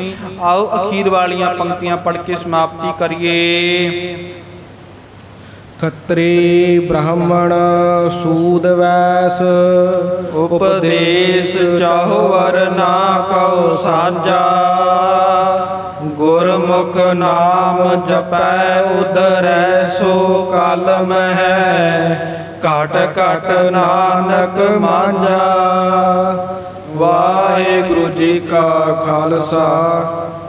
[SPEAKER 1] ਆਓ ਅਖੀਰ ਵਾਲੀਆਂ ਪੰਕਤੀਆਂ ਪੜ੍ਹ ਕੇ ਸਮਾਪਤੀ ਕਰੀਏ।
[SPEAKER 2] ਖੱਤਰੀ ਬ੍ਰਾਹਮਣ ਸੂਦ ਵੈਸ
[SPEAKER 1] ਉਪਦੇਸ਼ ਚਾਹੋ ਵਰ ਨਾ ਕਉ ਸਾਜਾ ਗੁਰਮੁਖ ਨਾਮ ਜਪੈ ਉਧਰੈ, ਸੋ ਕਲ ਮਹਿ। ਘਟ ਘਟ ਨਾਨਕ ਮਾਂਝਾ
[SPEAKER 2] ਵਾਹਿਗੁਰੂ ਜੀ ਕਾ ਖਾਲਸਾ,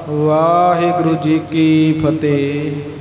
[SPEAKER 2] ਵਾਹਿਗੁਰੂ ਜੀ ਕੀ ਫਤਿਹ।